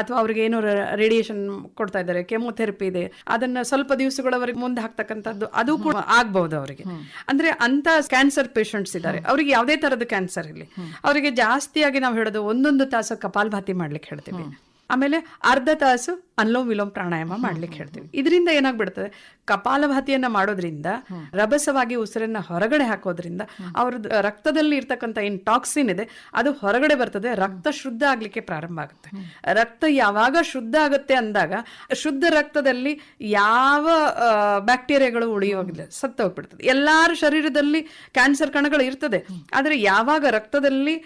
ಅಥವಾ ಅವ್ರಿಗೆ ಏನು ರೇಡಿಯೇಷನ್ ಕೊಡ್ತಾ ಇದ್ದಾರೆ ಕೆಮೊಥೆರಪಿ ಇದೆ ಅದನ್ನ ಸ್ವಲ್ಪ ದಿವಸಗಳವರೆಗೆ ಮುಂದೆ ಹಾಕ್ತಕ್ಕಂಥದ್ದು ಅದು ಕೂಡ ಆಗ್ಬಹುದು ಅವರಿಗೆ. ಅಂದ್ರೆ ಅಂತ ಕ್ಯಾನ್ಸರ್ ಪೇಷಂಟ್ಸ್ ಇದ್ದಾರೆ. ಅವರಿಗೆ ಯಾವುದೇ ತರದ ಕ್ಯಾನ್ಸರ್ ಇರಲಿ. ಅವರಿಗೆ ಜಾಸ್ತಿಯಾಗಿ ನಾವು ಹೇಳೋದು ಒಂದೊಂದು ತಾಸು ಕಪಾಲ್ಭಾತಿ ಮಾಡ್ಲಿಕ್ಕೆ ಹೇಳ್ತೀವಿ. ಆಮೇಲೆ ಅರ್ಧ ತಾಸು ಅನ್ಲೋಮ್ ವಿಲೋಮ್ ಪ್ರಾಣಾಯಾಮ ಮಾಡ್ಲಿಕ್ಕೆ ಹೇಳ್ತೀವಿ. ಇದರಿಂದ ಏನಾಗ್ಬಿಡ್ತದೆ? ಕಪಾಲಭಾತಿಯನ್ನ ಮಾಡೋದ್ರಿಂದ ರಭಸವಾಗಿ ಉಸಿರನ್ನ ಹೊರಗಡೆ ಹಾಕೋದ್ರಿಂದ ಅವ್ರದ್ದು ರಕ್ತದಲ್ಲಿ ಇರ್ತಕ್ಕಂಥ ಏನ್ ಟಾಕ್ಸಿನ್ ಇದೆ ಅದು ಹೊರಗಡೆ ಬರ್ತದೆ ರಕ್ತ ಶುದ್ಧ ಆಗ್ಲಿಕ್ಕೆ ಪ್ರಾರಂಭ ಆಗುತ್ತೆ. ರಕ್ತ ಯಾವಾಗ ಶುದ್ಧ ಆಗುತ್ತೆ ಅಂದಾಗ ಶುದ್ಧ ರಕ್ತದಲ್ಲಿ ಯಾವ ಬ್ಯಾಕ್ಟೀರಿಯಾಗಳು ಉಳಿಯೋಗಿಲ್ಲ ಸತ್ತೋಗ್ಬಿಡ್ತದೆ ಎಲ್ಲಾರ ಶರೀರದಲ್ಲಿ ಕ್ಯಾನ್ಸರ್ ಕಣಗಳು ಇರ್ತದೆ. ಆದ್ರೆ ಯಾವಾಗ ರಕ್ತದಲ್ಲಿ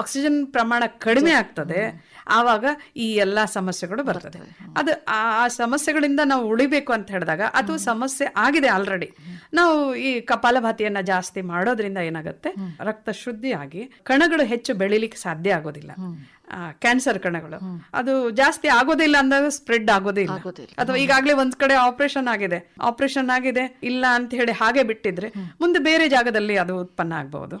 ಆಕ್ಸಿಜನ್ ಪ್ರಮಾಣ ಕಡಿಮೆ ಆಗ್ತದೆ ಆವಾಗ ಈ ಎಲ್ಲಾ ಸಮಸ್ಯೆಗಳು ಬರ್ತದೆ. ಅದು ಆ ಸಮಸ್ಯೆಗಳಿಂದ ನಾವು ಉಳಿಬೇಕು ಅಂತ ಹೇಳಿದಾಗ ಅದು ಸಮಸ್ಯೆ ಆಗಿದೆ ಆಲ್ರೆಡಿ ನಾವು ಈ ಕಪಾಲಭಾತಿಯನ್ನ ಜಾಸ್ತಿ ಮಾಡೋದ್ರಿಂದ ಏನಾಗುತ್ತೆ? ರಕ್ತ ಶುದ್ಧಿ ಆಗಿ ಕಣಗಳು ಹೆಚ್ಚು ಬೆಳಿಲಿಕ್ಕೆ ಸಾಧ್ಯ ಆಗೋದಿಲ್ಲ. ಕ್ಯಾನ್ಸರ್ ಕಣಗಳು. ಅದು ಜಾಸ್ತಿ ಆಗೋದಿಲ್ಲ ಅಂದಾಗ ಸ್ಪ್ರೆಡ್ ಆಗೋದೇ ಇಲ್ಲ ಆಗೋದಿಲ್ಲ. ಅಥವಾ ಈಗಾಗಲೇ ಒಂದ್ ಕಡೆ ಆಪರೇಷನ್ ಆಗಿದೆ. ಆಪರೇಷನ್ ಆಗಿದೆ ಇಲ್ಲ ಅಂತ ಹೇಳಿ ಹಾಗೆ ಬಿಟ್ಟಿದ್ರೆ ಮುಂದೆ ಬೇರೆ ಜಾಗದಲ್ಲಿ ಅದು ಉತ್ಪನ್ನ ಆಗಬಹುದು.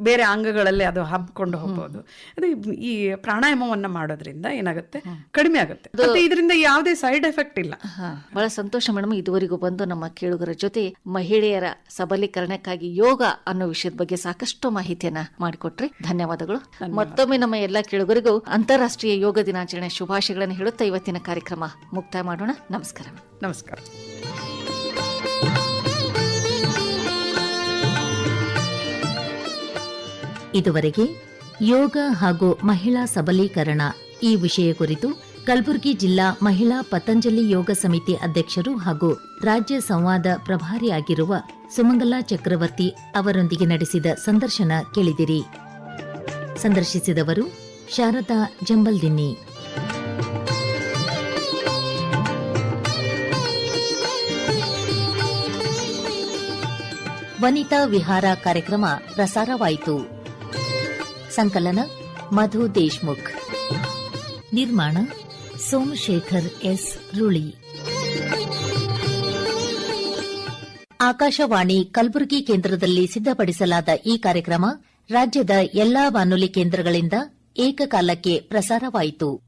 ಬೇರೆ ಅಂಗಗಳಲ್ಲಿ ಅದು ಹಬ್ಕೊಂಡು ಹೋಗ್ಬೋದು. ಅದು ಈ ಪ್ರಾಣಾಯಾಮವನ್ನ ಮಾಡೋದ್ರಿಂದ ಏನಾಗುತ್ತೆ? ಕಡಿಮೆ ಆಗುತ್ತೆ. ಮತ್ತೆ ಇದರಿಂದ ಯಾವುದೇ ಸೈಡ್ ಎಫೆಕ್ಟ್ ಇಲ್ಲ. ಬಹಳ ಸಂತೋಷ ಮೇಡಮ್ ಇದುವರೆಗೂ ಬಂದು ನಮ್ಮ ಕೇಳುಗರ ಜೊತೆ ಮಹಿಳೆಯರ ಸಬಲೀಕರಣಕ್ಕಾಗಿ ಯೋಗ ಅನ್ನೋ ವಿಷಯದ ಬಗ್ಗೆ ಸಾಕಷ್ಟು ಮಾಹಿತಿಯನ್ನ ಮಾಡಿಕೊಟ್ರಿ. ಧನ್ಯವಾದಗಳು. ಮತ್ತೊಮ್ಮೆ ನಮ್ಮ ಎಲ್ಲಾ ಕೇಳುಗರಿಗೂ ಅಂತಾರಾಷ್ಟ್ರೀಯ ಯೋಗ ದಿನಾಚರಣೆ ಶುಭಾಶಯಗಳನ್ನು ಹೇಳುತ್ತಾ ಇವತ್ತಿನ ಕಾರ್ಯಕ್ರಮ ಮುಕ್ತಾಯ ಮಾಡೋಣ. ನಮಸ್ಕಾರ. ನಮಸ್ಕಾರ. ಇದುವರೆಗೆ ಯೋಗ ಹಾಗೂ ಮಹಿಳಾ ಸಬಲೀಕರಣ ಈ ವಿಷಯ ಕುರಿತು ಕಲಬುರಗಿ ಜಿಲ್ಲಾ ಮಹಿಳಾ ಪತಂಜಲಿ ಯೋಗ ಸಮಿತಿ ಅಧ್ಯಕ್ಷರು ಹಾಗೂ ರಾಜ್ಯ ಸಂವಾದ ಪ್ರಭಾರಿಯಾಗಿರುವ ಸುಮಂಗಲಾ ಚಕ್ರವರ್ತಿ ಅವರೊಂದಿಗೆ ನಡೆಸಿದ ಸಂದರ್ಶನ ಕೇಳಿದಿರಿ. ಸಂದರ್ಶಿಸಿದವರು ಶಾರದಾ ಜಂಬಲ್ದಿನ್ನಿ. ವನಿತಾ ವಿಹಾರ ಕಾರ್ಯಕ್ರಮ ಪ್ರಸಾರವಾಯಿತು. ಸಂಕಲನ ಮಧು ದೇಶ್ಮುಖ್. ನಿರ್ಮಾಣ ಸೋಮಶೇಖರ್ ಎಸ್ ರುಳಿ. ಆಕಾಶವಾಣಿ ಕಲಬುರಗಿ ಕೇಂದ್ರದಲ್ಲಿ ಸಿದ್ಧಪಡಿಸಲಾದ ಈ ಕಾರ್ಯಕ್ರಮ ರಾಜ್ಯದ ಎಲ್ಲಾ ಬಾನುಲಿ ಕೇಂದ್ರಗಳಿಂದ ಏಕಕಾಲಕ್ಕೆ ಪ್ರಸಾರವಾಯಿತು.